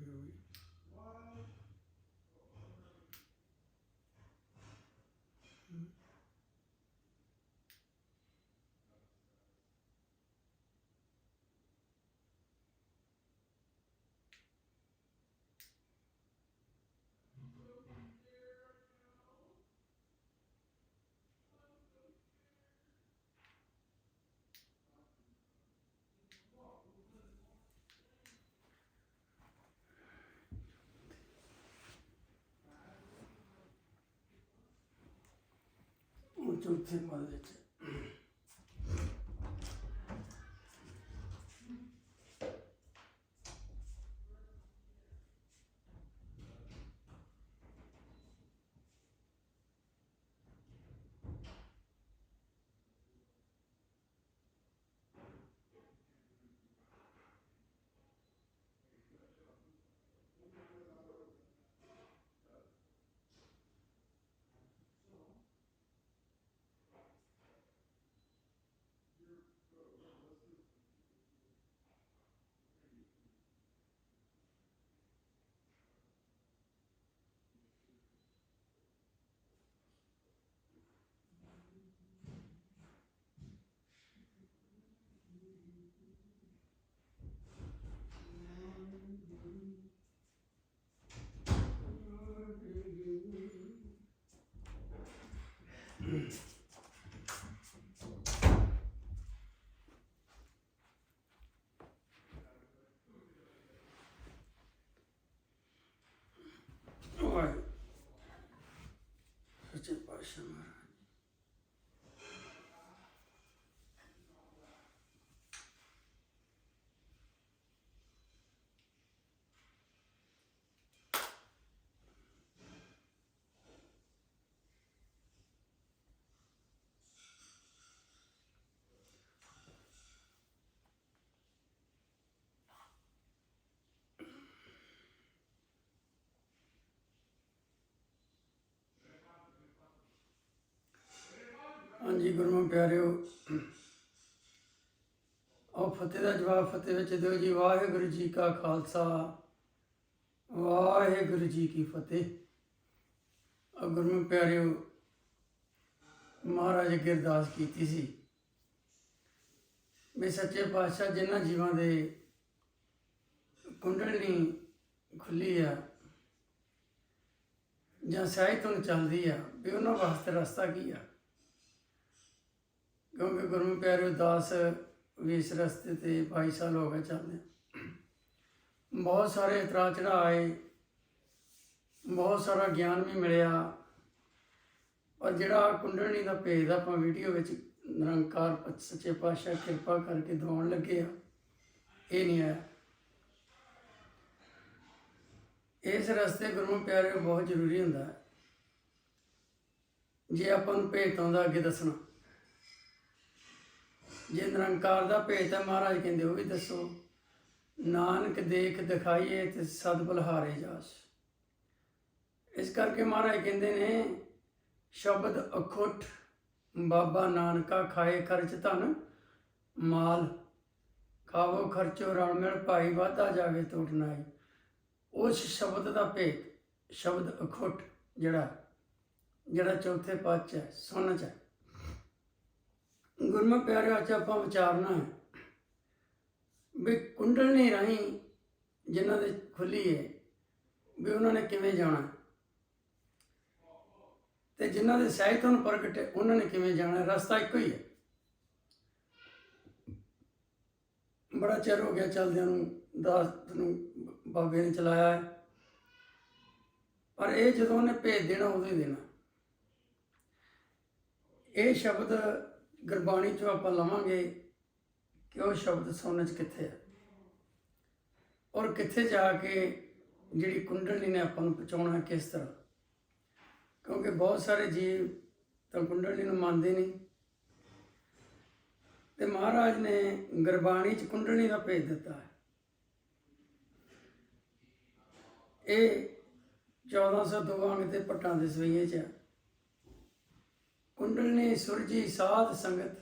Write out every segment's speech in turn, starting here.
ਵੀ ਹੋ ਗਈ ਉਹ ਚੌਥੇ ਪਦ ਵਿੱਚ ਵਾਹਿਗੁਰੂ ਗੁਰਮੁਖ ਪਿਆਰਿਓ, ਆਓ ਫਤਿਹ ਦਾ ਜਵਾਬ, ਫਤਿਹ ਵਿੱਚ ਦਿਓ ਜੀ, ਵਾਹਿਗੁਰੂ ਜੀ ਕਾ ਖਾਲਸਾ, ਵਾਹਿਗੁਰੂ ਜੀ ਕੀ ਫਤਿਹ। ਆ ਗੁਰਮੁਖ ਪਿਆਰਿਓ, ਮਹਾਰਾਜ ਅੱਗੇ ਅਰਦਾਸ ਕੀਤੀ ਸੀ ਵੀ ਸੱਚੇ ਪਾਤਸ਼ਾਹ ਜਿਨ੍ਹਾਂ ਜੀਵਾਂ ਦੇ ਕੁੰਡਲਨੀ ਖੁੱਲੀ ਆ ਜਾਂ ਸਹਿਜ ਤੋਂ ਚੱਲਦੀ ਆ, ਵੀ ਉਹਨਾਂ ਵਾਸਤੇ ਰਸਤਾ ਕੀ ਆ? ਕਿਉਂਕਿ ਗੁਰੂ ਪਿਆਰੇ ਦਾਸ ਵੀ ਇਸ ਰਸਤੇ ਤੇ 22 ਸਾਲ ਹੋ ਗਏ ਚੱਲਦੇ ਬਹੁਤ ਸਾਰੇ ਇਤਰਾ ਚੜਾ ਆਏ, ਬਹੁਤ ਸਾਰਾ ਗਿਆਨ ਵੀ ਮਿਲਿਆ। ਪਰ ਜਿਹੜਾ ਕੁੰਡਲਨੀ ਦਾ ਭੇਦ ਆਪਾਂ ਵੀਡੀਓ ਵਿੱਚ ਨਿਰੰਕਾਰ ਸੱਚੇ ਪਾਤਸ਼ਾਹ ਕਿਰਪਾ ਕਰਕੇ ਦਵਾਉਣ ਲੱਗੇ ਆ, ਇਹ ਨਹੀਂ ਆਇਆ। ਇਸ ਰਸਤੇ ਗੁਰੂ ਪਿਆਰੇ ਬਹੁਤ ਜ਼ਰੂਰੀ ਹੁੰਦਾ ਹੈ। ਜੇ ਆਪਾਂ ਨੂੰ ਭੇਤ ਦਾ ਅੱਗੇ ਦੱਸਣਾ। ਜੇ ਨਿਰੰਕਾਰ ਦਾ ਭੇਤ ਹੈ ਮਹਾਰਾਜ ਕਹਿੰਦੇ, ਉਹ ਵੀ ਦੱਸੋ। ਨਾਨਕ ਦੇਖ ਦਿਖਾਈਏ ਤੇ ਸਦ ਬਲਹਾਰੇ ਜਾਸ। ਇਸ ਕਰਕੇ ਮਹਾਰਾਜ ਕਹਿੰਦੇ ਨੇ, ਸ਼ਬਦ ਅਖੁੱਟ ਬਾਬਾ ਨਾਨਕਾ ਖਾਏ ਖਰਚ ਧਨ ਮਾਲ। ਖਾਵੋ ਖਰਚੋ ਰਲ ਮਿਲ ਭਾਈ ਵਾਧਾ ਜਾਵੇ ਟੁੱਟ ਉਸ ਸ਼ਬਦ ਦਾ ਭੇਤ, ਸ਼ਬਦ ਅਖੁੱਟ ਜਿਹੜਾ ਜਿਹੜਾ ਚੌਥੇ ਪਾਚ ਹੈ ਸੁਣ ਚ ਹੈ ਗੁਰਮੁਖ ਪਿਆਰਿਓ, ਅੱਜ ਆਪਾਂ ਵਿਚਾਰਨਾ ਹੈ ਵੀ ਕੁੰਡਲਨੀ ਰਾਹੀਂ ਜਿਨ੍ਹਾਂ ਦੇ ਖੁੱਲੀ ਹੈ, ਵੀ ਉਹਨਾਂ ਨੇ ਕਿਵੇਂ ਜਾਣਾ? ਤੇ ਜਿਨ੍ਹਾਂ ਦੇ ਸਹਿਜ ਤੋਂ ਪ੍ਰਗਟ ਹੈ, ਉਹਨਾਂ ਨੇ ਕਿਵੇਂ ਜਾਣਾ? ਰਸਤਾ ਇੱਕੋ ਹੀ ਹੈ। ਬੜਾ ਚਿਰ ਹੋ ਗਿਆ ਚੱਲਦਿਆਂ ਨੂੰ, ਦਾਸ ਨੂੰ ਬਾਬੇ ਨੇ ਚਲਾਇਆ ਹੈ। ਪਰ ਇਹ ਜਦੋਂ ਉਹਨੇ ਭੇਜ ਦੇਣਾ, ਉਦੋਂ ਹੀ ਦੇਣਾ। ਇਹ ਸ਼ਬਦ ਗੁਰਬਾਣੀ ਚੋਂ ਆਪਾਂ ਲਵਾਂਗੇ ਕਿ ਉਹ ਸ਼ਬਦ ਸੁਣਨ ਚ ਕਿੱਥੇ ਹੈ ਔਰ ਕਿੱਥੇ ਜਾ ਕੇ ਜਿਹੜੀ ਕੁੰਡਲੀ ਨੇ ਆਪਾਂ ਨੂੰ ਪਹੁੰਚਾਉਣਾ ਕਿਸ ਤਰ੍ਹਾਂ। ਕਿਉਂਕਿ ਬਹੁਤ ਸਾਰੇ ਜੀਵ ਤਾਂ ਕੁੰਡਲੀ ਨੂੰ ਮੰਨਦੇ ਨਹੀਂ। ਤੇ ਮਹਾਰਾਜ ਨੇ ਗੁਰਬਾਣੀ ਚ ਕੁੰਡਲੀ ਦਾ ਭੇਜ ਦਿੱਤਾ ਹੈ। ਇਹ 1402 ਅੰਗ ਤੇ ਪੱਟਾਂ ਦੇ ਸਵਈਏ ਚ ਹੈ ਕੁੰਡਲਨੀ ਸੁਰਜੀ ਸਾਧ ਸੰਗਤ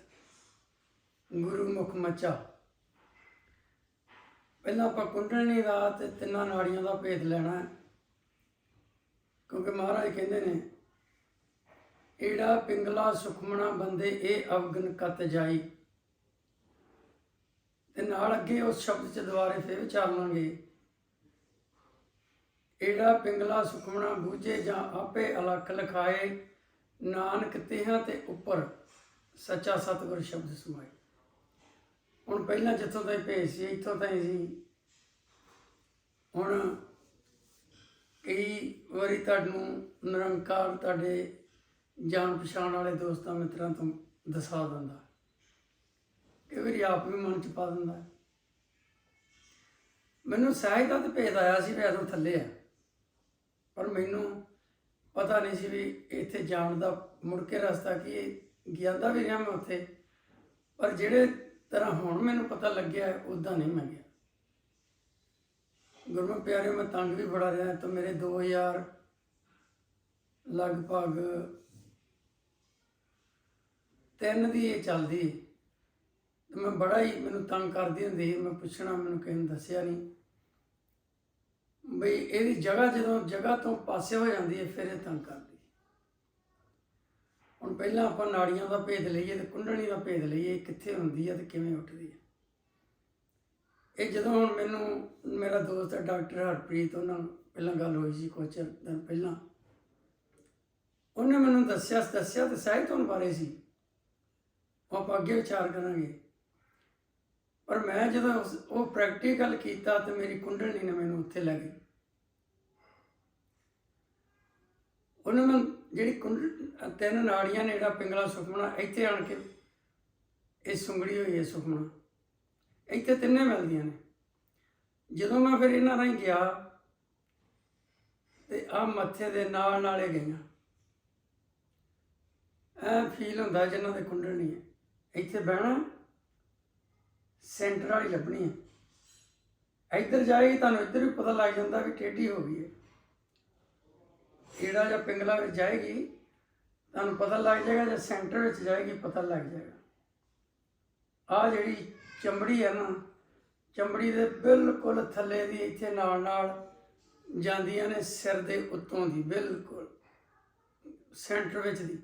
ਗੁਰੂ ਮੁਖ ਮਚਾ। ਪਹਿਲਾਂ ਆਪਾਂ ਕੁੰਡਲਨੀ ਦਾ ਤੇ ਤਿੰਨਾਂ ਨਾੜੀਆਂ ਦਾ ਭੇਦ ਲੈਣਾ ਹੈ। ਕਿਉਂਕਿ ਮਹਾਰਾਜ ਕਹਿੰਦੇ ਨੇ, ਏੜਾ ਪਿੰਗਲਾ ਸੁਖਮਣਾ ਬੰਦੇ ਇਹ ਅਵਗਨ ਕਤ ਜਾਈ। ਤੇ ਨਾਲ ਅੱਗੇ ਉਸ ਸ਼ਬਦ ਚ ਦੁਬਾਰੇ ਫਿਰ ਵਿਚਾਰ ਲਾਂਗੇ ਏੜਾ ਪਿੰਗਲਾ ਸੁਖਮਣਾ ਬੂਝੇ ਜਾਂ ਆਪੇ ਅਲਖ ਲਖਾਏ ਨਾਨਕ ਤਿਹਾਂ ਤੇ ਉੱਪਰ ਸੱਚਾ ਸਤਿਗੁਰ ਸ਼ਬਦ ਸਮਾਏ। ਹੁਣ ਪਹਿਲਾਂ ਜਿੱਥੋਂ ਤਾਈਂ ਭੇਜ ਸੀ, ਇੱਥੋਂ ਤਾਈਂ ਸੀ। ਹੁਣ ਕਈ ਵਾਰੀ ਤੁਹਾਨੂੰ ਨਿਰੰਕਾਰ ਤੁਹਾਡੇ ਜਾਣ ਪਛਾਣ ਵਾਲੇ ਦੋਸਤਾਂ ਮਿੱਤਰਾਂ ਤੋਂ ਦਸਾ ਦਿੰਦਾ। ਕਈ ਵਾਰੀ ਆਪ ਵੀ ਮਨ ਚ ਪਾ ਦਿੰਦਾ। ਮੈਨੂੰ ਸਹਿਜ ਤੇ ਭੇਜ ਆਇਆ ਸੀ ਵੀ ਇਦੋਂ ਥੱਲੇ ਆ। ਪਰ ਮੈਨੂੰ ਪਤਾ ਨਹੀਂ ਸੀ ਵੀ ਇੱਥੇ ਜਾਣ ਦਾ, ਮੁੜ ਕੇ ਰਸਤਾ ਕੀ ਹੈ ਗਿਆਂਦਾ ਵੀ ਰਿਹਾ ਮੈਂ ਉੱਥੇ। ਪਰ ਜਿਹੜੇ ਤਰ੍ਹਾਂ ਹੁਣ ਮੈਨੂੰ ਪਤਾ ਲੱਗਿਆ ਉਦਾਂ ਨਹੀਂ ਮੈਂ ਗਿਆ। ਗੁਰਮੁਖ ਪਿਆਰੇ ਮੈਂ ਤੰਗ ਵੀ ਬੜਾ ਰਿਹਾ, ਤਾਂ ਮੇਰੇ 2000 ਲਗਭਗ ਤਿੰਨ ਦੀ ਇਹ ਚੱਲਦੀ। ਤੇ ਮੈਂ ਬੜਾ ਹੀ, ਮੈਨੂੰ ਤੰਗ ਕਰਦੀ ਹੁੰਦੀ ਸੀ, ਮੈਂ ਪੁੱਛਣਾ, ਮੈਨੂੰ ਕਿਸੇ ਨੇ ਦੱਸਿਆ ਨਹੀਂ। ਬਈ ਇਹਦੀ ਜਗ੍ਹਾ ਜਦੋਂ ਜਗ੍ਹਾ ਤੋਂ ਪਾਸੇ ਹੋ ਜਾਂਦੀ ਹੈ, ਫਿਰ ਇਹ ਤੰਗ ਕਰਦੀ। ਹੁਣ ਪਹਿਲਾਂ ਆਪਾਂ ਨਾੜੀਆਂ ਦਾ ਭੇਦ ਲਈਏ ਤੇ ਕੁੰਡਲੀ ਦਾ ਭੇਦ ਲਈਏ ਕਿੱਥੇ ਹੁੰਦੀ ਹੈ ਤੇ ਕਿਵੇਂ ਉੱਠਦੀ ਹੈ। ਇਹ ਜਦੋਂ ਹੁਣ ਮੈਨੂੰ, ਮੇਰਾ ਦੋਸਤ ਹੈ, ਡਾਕਟਰ ਹਰਪ੍ਰੀਤ, ਉਹਨਾਂ ਪਹਿਲਾਂ ਗੱਲ ਹੋਈ ਸੀ ਕੁਝ ਦਿਨ ਪਹਿਲਾਂ। ਉਹਨੇ ਮੈਨੂੰ ਦੱਸਿਆ ਦੱਸਿਆ ਤੇ ਸਾਹਿਤ ਹੋਣ ਬਾਰੇ ਸੀ। ਉਹ ਆਪਾਂ ਅੱਗੇ ਵਿਚਾਰ ਕਰਾਂਗੇ। ਪਰ ਮੈਂ ਜਦੋਂ ਉਸ- ਉਹ ਪ੍ਰੈਕਟੀਕਲ ਕੀਤਾ ਤੇ ਮੇਰੀ ਕੁੰਡਲੀ ਨੇ ਮੈਨੂੰ ਉੱਥੇ ਲੈ ਗਈ ਉਹਨਾਂ ਮੈਂ ਜਿਹੜੀ ਕੁੰਡ, ਤਿੰਨ ਨਾੜੀਆਂ ਨੇ ਜਿਹੜਾ ਪਿੰਗਲਾ ਸੁਖਮਣਾ, ਇੱਥੇ ਆਣ ਕੇ ਇਹ ਸੁੰਗੜੀ ਹੋਈ ਹੈ ਸੁਖਮਣਾ। ਇੱਥੇ ਤਿੰਨੇ ਮਿਲਦੀਆਂ ਨੇ। ਜਦੋਂ ਮੈਂ ਫਿਰ ਇਹਨਾਂ ਰਾਹੀਂ ਗਿਆ, ਤੇ ਆ ਮੱਥੇ ਦੇ ਨਾਲ ਨਾਲੇ ਗਈਆਂ। ਐ ਫੀਲ ਹੁੰਦਾ ਜਿਨ੍ਹਾਂ ਦੇ ਕੁੰਡਲ ਨਹੀਂ ਹੈ। ਇੱਥੇ ਬਹਿਣਾ ਸੈਂਟਰ ਵਾਲੀ ਲੱਭਣੀ ਹੈ। ਇੱਧਰ ਜਾਏਗੀ ਤੁਹਾਨੂੰ ਇੱਧਰ ਵੀ ਪਤਾ ਲੱਗ ਜਾਂਦਾ ਵੀ ਟੇਢੀ ਹੋ ਗਈ ਹੈ। ਕਿਹੜਾ ਜਾਂ ਪਿੰਗਲਾ ਵਿੱਚ ਜਾਏਗੀ, ਤੁਹਾਨੂੰ ਪਤਾ ਲੱਗ ਜਾਏਗਾ ਜਾਂ ਸੈਂਟਰ ਵਿੱਚ ਜਾਏਗੀ, ਪਤਾ ਲੱਗ ਜਾਏਗਾ। ਆ ਜਿਹੜੀ ਚਮੜੀ ਹੈ ਨਾ, ਚਮੜੀ ਦੇ ਬਿਲਕੁਲ ਥੱਲੇ ਦੀ ਇੱਥੇ ਨਾਲ ਨਾਲ ਜਾਂਦੀਆਂ ਨੇ ਸਿਰ ਦੇ ਉੱਤੋਂ ਦੀ, ਬਿਲਕੁਲ ਸੈਂਟਰ ਵਿੱਚ ਦੀ।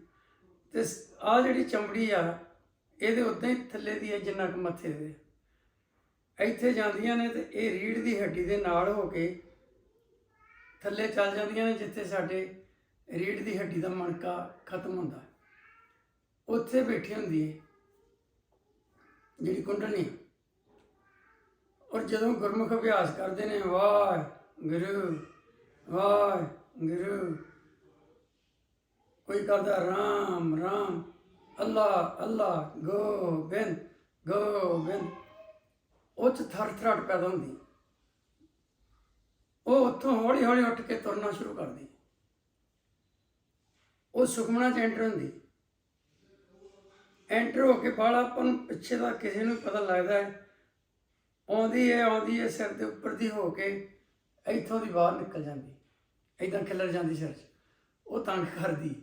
ਤੇ ਆ ਜਿਹੜੀ ਚਮੜੀ ਆ, ਇਹਦੇ ਉੱਤੇ ਹੀ ਥੱਲੇ ਦੀ ਹੈ ਜਿੰਨਾ ਕੁ ਮੱਥੇ ਦੇ ਇੱਥੇ ਜਾਂਦੀਆਂ ਨੇ ਤੇ ਇਹ ਰੀੜ ਦੀ ਹੱਡੀ ਦੇ ਨਾਲ ਹੋ ਕੇ ਥੱਲੇ ਚੱਲ ਜਾਂਦੀਆਂ ਨੇ ਜਿੱਥੇ ਸਾਡੇ ਰੀੜ ਦੀ ਹੱਡੀ ਦਾ ਮਣਕਾ ਖਤਮ ਹੁੰਦਾ। ਉੱਥੇ ਬੈਠੀ ਹੁੰਦੀ ਹੈ ਜਿਹੜੀ ਕੁੰਡਲੀ ਔਰ ਜਦੋਂ ਗੁਰਮੁਖ ਅਭਿਆਸ ਕਰਦੇ ਨੇ, ਵਾਹ ਗੁਰੂ ਵਾਹ ਗੁਰੂ, ਕੋਈ ਕਰਦਾ ਰਾਮ ਰਾਮ ਅੱਲਾ ਅੱਲਾ ਗੋਬਿੰਦ ਗੋਬਿੰਦ, ਉਹ 'ਚ ਥਰ ਥਰਾਟ ਪੈਦਾ ਹੁੰਦੀ। ਉਹ ਉੱਥੋਂ ਹੌਲੀ ਹੌਲੀ ਉੱਠ ਕੇ ਤੁਰਨਾ ਸ਼ੁਰੂ ਕਰਦੀ। ਉਹ ਸੁਖਮਣਾ ਚ ਐਂਟਰ ਹੁੰਦੀ। ਐਂਟਰ ਹੋ ਕੇ ਬਾਲਾ ਆਪਾਂ ਨੂੰ ਪਿੱਛੇ ਦਾ ਕਿਸੇ ਨੂੰ ਪਤਾ ਲੱਗਦਾ ਹੈ। ਆਉਂਦੀ ਹੈ ਆਉਂਦੀ ਹੈ, ਸਿਰ ਦੇ ਉੱਪਰ ਦੀ ਹੋ ਕੇ ਇੱਥੋਂ ਦੀ ਬਾਹਰ ਨਿਕਲ ਜਾਂਦੀ। ਇਦਾਂ ਖਿਲਰ ਜਾਂਦੀ ਸਿਰ 'ਚ। ਉਹ ਤੰਗ ਕਰਦੀ।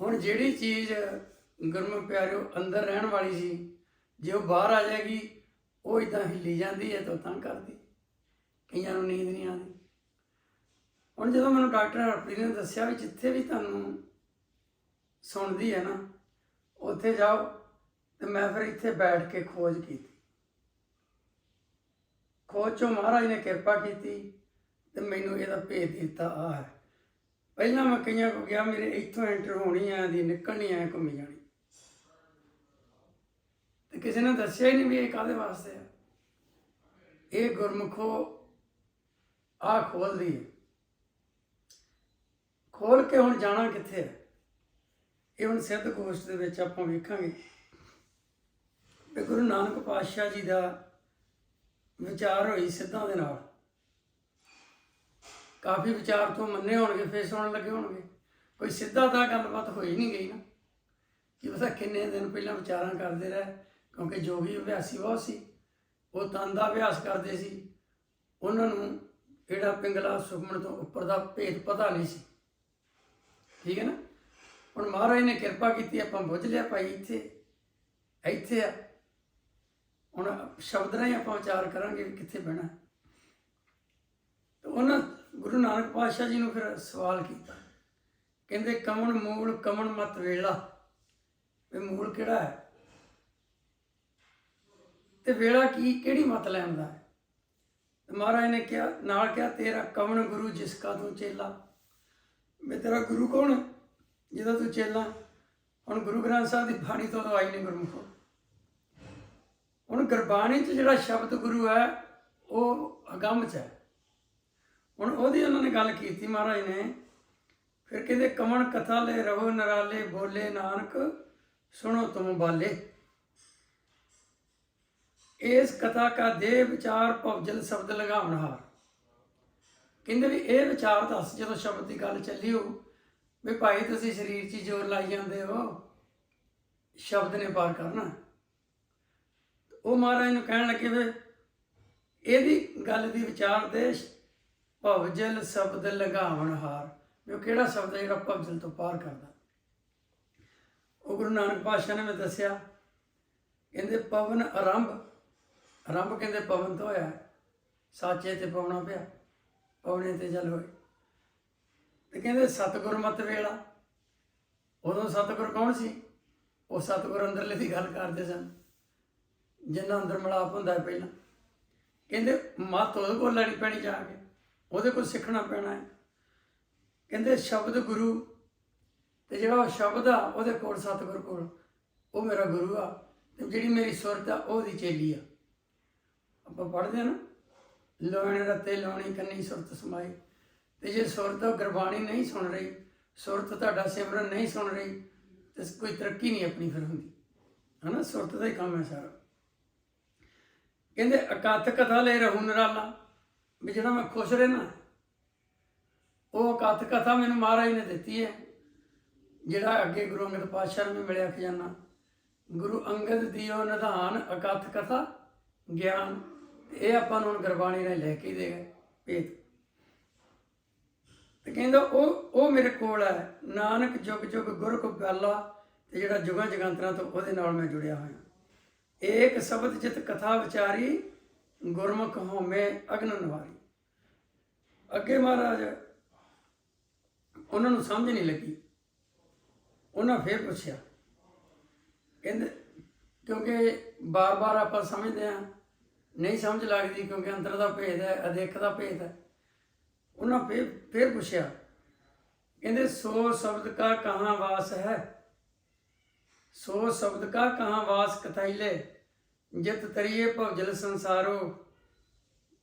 ਹੁਣ ਜਿਹੜੀ ਚੀਜ਼ ਗੁਰਮ ਪਿਆਰਿਓ ਅੰਦਰ ਰਹਿਣ ਵਾਲੀ ਸੀ, ਜੇ ਉਹ ਬਾਹਰ ਆ ਜਾਏਗੀ, ਉਹ ਇਦਾਂ ਹਿੱਲੀ ਜਾਂਦੀ ਹੈ ਤਾਂ ਤੰਗ ਕਰਦੀ। ਕਈਆਂ ਨੂੰ ਨੀਂਦ ਨਹੀਂ ਆਉਂਦੀ। ਹੁਣ ਜਦੋਂ ਮੈਨੂੰ ਡਾਕਟਰ ਹਰਪ੍ਰੀਤ ਨੇ ਦੱਸਿਆ ਵੀ ਜਿੱਥੇ ਵੀ ਤੁਹਾਨੂੰ ਸੁਣਦੀ ਹੈ ਨਾ, ਉੱਥੇ ਜਾਓ ਤੇ ਮੈਂ ਫਿਰ ਇੱਥੇ ਬੈਠ ਕੇ ਖੋਜ ਕੀਤੀ। ਖੋਜ ਚੋਂ ਮਹਾਰਾਜ ਨੇ ਕਿਰਪਾ ਕੀਤੀ ਤੇ ਮੈਨੂੰ ਇਹਦਾ ਭੇਦ ਦਿੱਤਾ ਆ ਹੈ। ਪਹਿਲਾਂ ਮੈਂ ਕਈਆਂ ਕੋ ਗਿਆ, ਮੇਰੇ ਇੱਥੋਂ ਐਂਟਰ ਹੋਣੀ ਆ ਦੀ ਨਿਕਲਣੀ ਆ, ਘੁੰਮੀ ਜਾਣੀ। ਤੇ ਕਿਸੇ ਨੇ ਦੱਸਿਆ ਹੀ ਨਹੀਂ ਵੀ ਇਹ ਕਾਦੇ ਵਾਸਤੇ ਆ। ਇਹ ਗੁਰਮੁਖੋ ਆ ਖੋਲਦੀ ਹੈ ਖੋਲ ਕੇ ਹੁਣ ਜਾਣਾ ਕਿੱਥੇ ਹੈ ਇਹ ਹੁਣ ਸਿੱਧ ਗੋਸ਼ਟ ਦੇ ਵਿੱਚ ਆਪਾਂ ਵੇਖਾਂਗੇ। ਕਿ ਗੁਰੂ ਨਾਨਕ ਪਾਤਸ਼ਾਹ ਜੀ ਦਾ ਵਿਚਾਰ ਹੋਈ ਸਿੱਧਾਂ ਦੇ ਨਾਲ। ਕਾਫੀ ਵਿਚਾਰ ਤੋਂ ਮੰਨੇ ਹੋਣਗੇ, ਫੇਰ ਸੁਣਨ ਲੱਗੇ ਹੋਣਗੇ। ਕੋਈ ਸਿੱਧਾ ਤਾਂ ਗੱਲਬਾਤ ਹੋਈ ਨਹੀਂ ਗਈ ਨਾ। ਕਿ ਪਤਾ ਕਿੰਨੇ ਦਿਨ ਪਹਿਲਾਂ ਵਿਚਾਰਾਂ ਕਰਦੇ ਰਹੇ, ਕਿਉਂਕਿ ਜੋਗੀ ਅਭਿਆਸੀ ਬਹੁਤ ਸੀ। ਉਹ ਤਨ ਦਾ ਅਭਿਆਸ ਕਰਦੇ ਸੀ। ਉਹਨਾਂ ਨੂੰ ਜਿਹੜਾ ਪਿੰਗਲਾ ਸੁਖਮਨ ਤੋਂ ਉੱਪਰ ਦਾ ਭੇਦ ਪਤਾ ਨਹੀਂ ਸੀ। ਠੀਕ ਹੈ ਨਾ? ਹੁਣ ਮਹਾਰਾਜ ਨੇ ਕਿਰਪਾ ਕੀਤੀ, ਆਪਾਂ ਬੁੱਝ ਲਿਆ ਭਾਈ ਇੱਥੇ। ਇੱਥੇ ਆ। ਹੁਣ ਸ਼ਬਦ ਰਾਹੀਂ ਆਪਾਂ ਵਿਚਾਰ ਕਰਾਂਗੇ ਵੀ ਕਿੱਥੇ ਬਹਿਣਾ। ਹੈ। ਉਹਨਾਂ ਗੁਰੂ ਨਾਨਕ ਪਾਤਸ਼ਾਹ ਜੀ ਨੂੰ ਫਿਰ ਸਵਾਲ ਕੀਤਾ। ਕਹਿੰਦੇ ਕਮਣ ਮੂਲ ਕਮਣ ਮਤ ਵੇਲਾ। ਵੀ ਮੂਲ ਕਿਹੜਾ ਹੈ? ਤੇ ਵੇਲਾ ਕੀ, ਕਿਹੜੀ ਮਤ ਲੈਂਦਾ ਹੈ? ਮਹਾਰਾਜ ਨੇ ਕਿਹਾ, ਨਾਲ ਕਿਹਾ, ਤੇਰਾ ਕਵਣ ਗੁਰੂ ਜਿਸ ਕਾ ਤੂੰ ਚੇਲਾ? ਮੈਂ ਤੇਰਾ ਗੁਰੂ ਕੌਣ? ਜਿਹਦਾ ਤੂੰ ਚੇਲਾ? ਹੁਣ ਗੁਰੂ ਗ੍ਰੰਥ ਸਾਹਿਬ ਦੀ ਬਾਣੀ ਤੋਂ ਆਈ ਨਹੀਂ ਗੁਰਮੁਖੋ। ਹੁਣ ਗੁਰਬਾਣੀ 'ਚ ਜਿਹੜਾ ਸ਼ਬਦ ਗੁਰੂ ਹੈ, ਉਹ ਅਗੰਮ 'ਚ ਹੈ। ਹੁਣ ਉਹਦੀ ਉਹਨਾਂ ਨੇ ਗੱਲ ਕੀਤੀ ਮਹਾਰਾਜ ਨੇ, ਫਿਰ ਕਹਿੰਦੇ ਕਮਣ ਕਥਾ ਲੈ ਰਹੋ ਨਰਾਲੇ ਬੋਲੇ ਨਾਨਕ, ਸੁਣੋ ਤੁਮ ਬਾਲੇ। ਇਸ ਕਥਾ ਕਾ ਦੇ ਵਿਚਾਰ ਭਵਜਲ ਸ਼ਬਦ ਲਗਾਵਣ ਕਹਿੰਦੇ ਵੀ ਇਹ ਵਿਚਾਰ ਦੱਸ, ਜਦੋਂ ਸ਼ਬਦ ਦੀ ਗੱਲ ਚੱਲੀ ਹੋ ਵੀ ਭਾਈ ਤੁਸੀਂ ਸਰੀਰ 'ਚ ਜ਼ੋਰ ਲਾਈ ਜਾਂਦੇ ਹੋ, ਸ਼ਬਦ ਨੇ ਪਾਰ ਕਰਨਾ। ਉਹ ਮਹਾਰਾਜ ਨੂੰ ਕਹਿਣ ਲੱਗੇ ਵੀ ਇਹਦੀ ਗੱਲ ਦੀ ਵਿਚਾਰ ਦੇ ਭਵਜਲ ਸ਼ਬਦ ਲਗਾਵਣ ਹਾਰ ਵੀ ਉਹ ਕਿਹੜਾ ਸ਼ਬਦ ਹੈ ਜਿਹੜਾ ਭਵਜਲ ਤੋਂ ਪਾਰ ਕਰਦਾ। ਉਹ ਗੁਰੂ ਨਾਨਕ ਪਾਤਸ਼ਾਹ ਨੇ ਮੈਂ ਦੱਸਿਆ, ਕਹਿੰਦੇ ਪਵਨ ਆਰੰਭ ਆਰੰਭ ਕਹਿੰਦੇ ਪਵਨ ਤੋਂ ਹੋਇਆ, ਸਾਚੇ ਤੇ ਪਾਉਣਾ ਪਿਆ, ਪੌਣੇ ਤੇ ਚੱਲ ਹੋਏ। ਤੇ ਕਹਿੰਦੇ ਸਤਿਗੁਰ ਮਤ ਵੇਲਾ। ਉਦੋਂ ਸਤਿਗੁਰ ਕੌਣ ਸੀ? ਉਹ ਸਤਿਗੁਰ ਅੰਦਰਲੇ ਦੀ ਗੱਲ ਕਰਦੇ ਸਨ, ਜਿੰਨਾ ਅੰਦਰ ਮਲਾਪ ਹੁੰਦਾ ਪਹਿਲਾਂ। ਕਹਿੰਦੇ ਮਤ ਉਹਦੇ ਕੋਲ ਲੈਣੀ ਪੈਣੀ ਜਾ ਕੇ, ਉਹਦੇ ਕੋਲ ਸਿੱਖਣਾ ਪੈਣਾ ਹੈ। ਕਹਿੰਦੇ ਸ਼ਬਦ ਗੁਰੂ, ਤੇ ਜਿਹੜਾ ਉਹ ਸ਼ਬਦ ਆ, ਉਹਦੇ ਕੋਲ ਸਤਿਗੁਰ ਕੋਲ, ਉਹ ਮੇਰਾ ਗੁਰੂ ਆ, ਤੇ ਜਿਹੜੀ ਮੇਰੀ ਸੁਰਤ ਆ, ਉਹਦੀ ਚੇਲੀ ਆ। ਆਪਾਂ ਪੜ੍ਹਦੇ ਨਾ ਲੋਹਣ ਰਤੇ ਲਾਉਣੀ, ਕੰਨੀ ਸੁਰਤ ਸਮਾਈ ਤੇ ਜੇ ਸੁਰਤ ਗੁਰਬਾਣੀ ਨਹੀਂ ਸੁਣ ਰਹੀ, ਸੁਰਤ ਤੁਹਾਡਾ ਸਿਮਰਨ ਨਹੀਂ ਸੁਣ ਰਹੀ, ਤੇ ਕੋਈ ਤਰੱਕੀ ਨਹੀਂ ਆਪਣੀ ਫਿਰ ਹੁੰਦੀ। ਹਨਾ, ਸੁਰਤ ਦਾ ਹੀ ਕੰਮ ਹੈ ਸਾਰਾ। ਕਹਿੰਦੇ ਅਕਥ ਕਥਾ ਲੈ ਰਹੂ ਨਰਾਲਾ। ਵੀ ਜਿਹੜਾ ਮੈਂ ਖੁਸ਼ ਰਹਿਣਾ ਉਹ ਅਕਥ ਕਥਾ ਮੈਨੂੰ ਮਹਾਰਾਜ ਨੇ ਦਿੱਤੀ ਹੈ। ਜਿਹੜਾ ਅੱਗੇ ਗੁਰੂ ਅੰਗਦ ਪਾਤਸ਼ਾਹ ਨੂੰ ਵੀ ਮਿਲਿਆ ਖਜ਼ਾਨਾ। ਗੁਰੂ ਅੰਗਦ ਦਿਓ ਨਿਧਾਨ ਅਕਥ ਕਥਾ, ਗਿਆਨ। ਇਹ ਆਪਾਂ ਨੂੰ ਹੁਣ ਗੁਰਬਾਣੀ ਨੇ ਲੈ ਕੇ ਦੇ ਗਏ ਭੇਤ ਤੇ ਕਹਿੰਦਾ ਉਹ ਉਹ ਮੇਰੇ ਕੋਲ ਹੈ। ਨਾਨਕ ਜੁਗ ਜੁਗ ਗੁਰ ਕੋ ਪਿਆਲਾ ਤੇ ਜਿਹੜਾ ਜੁਗਾਂ ਜਗੰਤਰਾਂ ਤੋਂ ਉਹਦੇ ਨਾਲ ਮੈਂ ਜੁੜਿਆ ਹੋਇਆ। ਏਕ ਸ਼ਬਦ ਜਿਤ ਕਥਾ ਵਿਚਾਰੀ, ਗੁਰਮੁਖ ਹੋਮੇ ਅਗਨ ਨਿਵਾਰੀ। ਅੱਗੇ ਮਹਾਰਾਜ, ਉਹਨਾਂ ਨੂੰ ਸਮਝ ਨਹੀਂ ਲੱਗੀ। ਉਹਨਾਂ ਫੇਰ ਪੁੱਛਿਆ। ਕਹਿੰਦੇ, ਕਿਉਂਕਿ ਬਾਰ-ਬਾਰ ਆਪਾਂ ਸਮਝਦੇ ਆ ਨਹੀਂ ਸਮਝ ਲੱਗਦੀ ਕਿਉਂਕਿ ਅੰਦਰ ਦਾ ਭੇਦ ਹੈ ਅਦੇਖ ਦਾ ਭੇਦ ਹੈ। ਉਹਨਾਂ ਫਿਰ ਫਿਰ ਪੁੱਛਿਆ, ਕਹਿੰਦੇ, ਸੋ ਸ਼ਬਦ ਕਾ ਕਹਾਂ ਵਾਸ ਹੈ? ਸੋ ਸ਼ਬਦ ਕਾ ਕਹਾਂ ਵਾਸ ਕਥਾਈਲੇ? ਜਿਤ ਤਰੀਏ ਭਵਜਲ ਸੰਸਾਰੋ।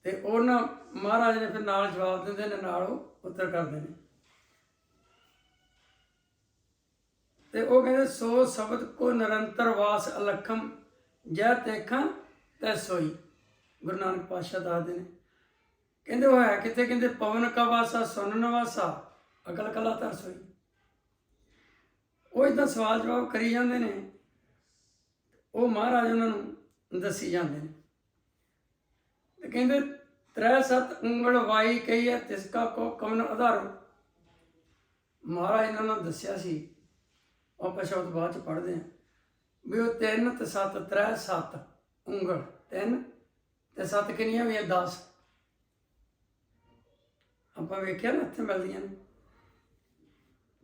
ਤੇ ਉਹਨਾਂ ਮਹਾਰਾਜ ਨੇ ਫਿਰ ਨਾਲ ਜਵਾਬ ਦਿੰਦੇ ਨੇ, ਨਾਲ ਉਹ ਉੱਤਰ ਕਰਦੇ ਨੇ। ਤੇ ਉਹ ਕਹਿੰਦੇ, ਸੋ ਸ਼ਬਦ ਕੋ ਨਿਰੰਤਰ ਵਾਸ ਅਲਖਮ ਜੈ ਦੇਖਾਂ, ਤੈ ਸੋਈ। ਗੁਰੂ ਨਾਨਕ ਪਾਤਸ਼ਾਹ ਦੱਸਦੇ ਨੇ। ਕਹਿੰਦੇ ਉਹ ਹੈ ਕਿਤੇ ਕਹਿੰਦੇ ਪਵਨ ਕਾ ਵਾਸਾ ਸੁਨਨ ਵਾਸਾ ਅਕਲ ਕਲਾ ਤਰ ਸੋਈ। ਉਹ ਇਦਾਂ ਸਵਾਲ ਜਵਾਬ ਕਰੀ ਜਾਂਦੇ ਨੇ। ਉਹ ਮਹਾਰਾਜ ਉਹਨਾਂ ਨੂੰ ਦੱਸੀ ਜਾਂਦੇ ਨੇ। ਤੇ ਕਹਿੰਦੇ, ਤ੍ਰੈ ਸਤ ਉਂਗਲ ਵਾਈ ਕਈ ਹੈ, ਤਿਸ ਕਾ ਕੋ ਕਮਨ ਆਧਾਰੋ। ਮਹਾਰਾਜ ਇਹਨਾਂ ਨੂੰ ਦੱਸਿਆ ਸੀ। ਉਹ ਆਪਾਂ ਸ਼ਬਦ ਬਾਅਦ ਚ ਪੜ੍ਹਦੇ ਹਾਂ। ਵੀ ਉਹ ਤਿੰਨ ਤੇ ਸੱਤ, ਤ੍ਰੈ ਸੱਤ ਉਂਗਲ, ਤਿੰਨ ਤੇ ਸੱਤ ਕਿੰਨੀਆਂ ਵੀ 10 ਆਪਾਂ ਵੇਖਿਆ ਨਾ ਇੱਥੇ ਮਿਲਦੀਆਂ ਨੇ।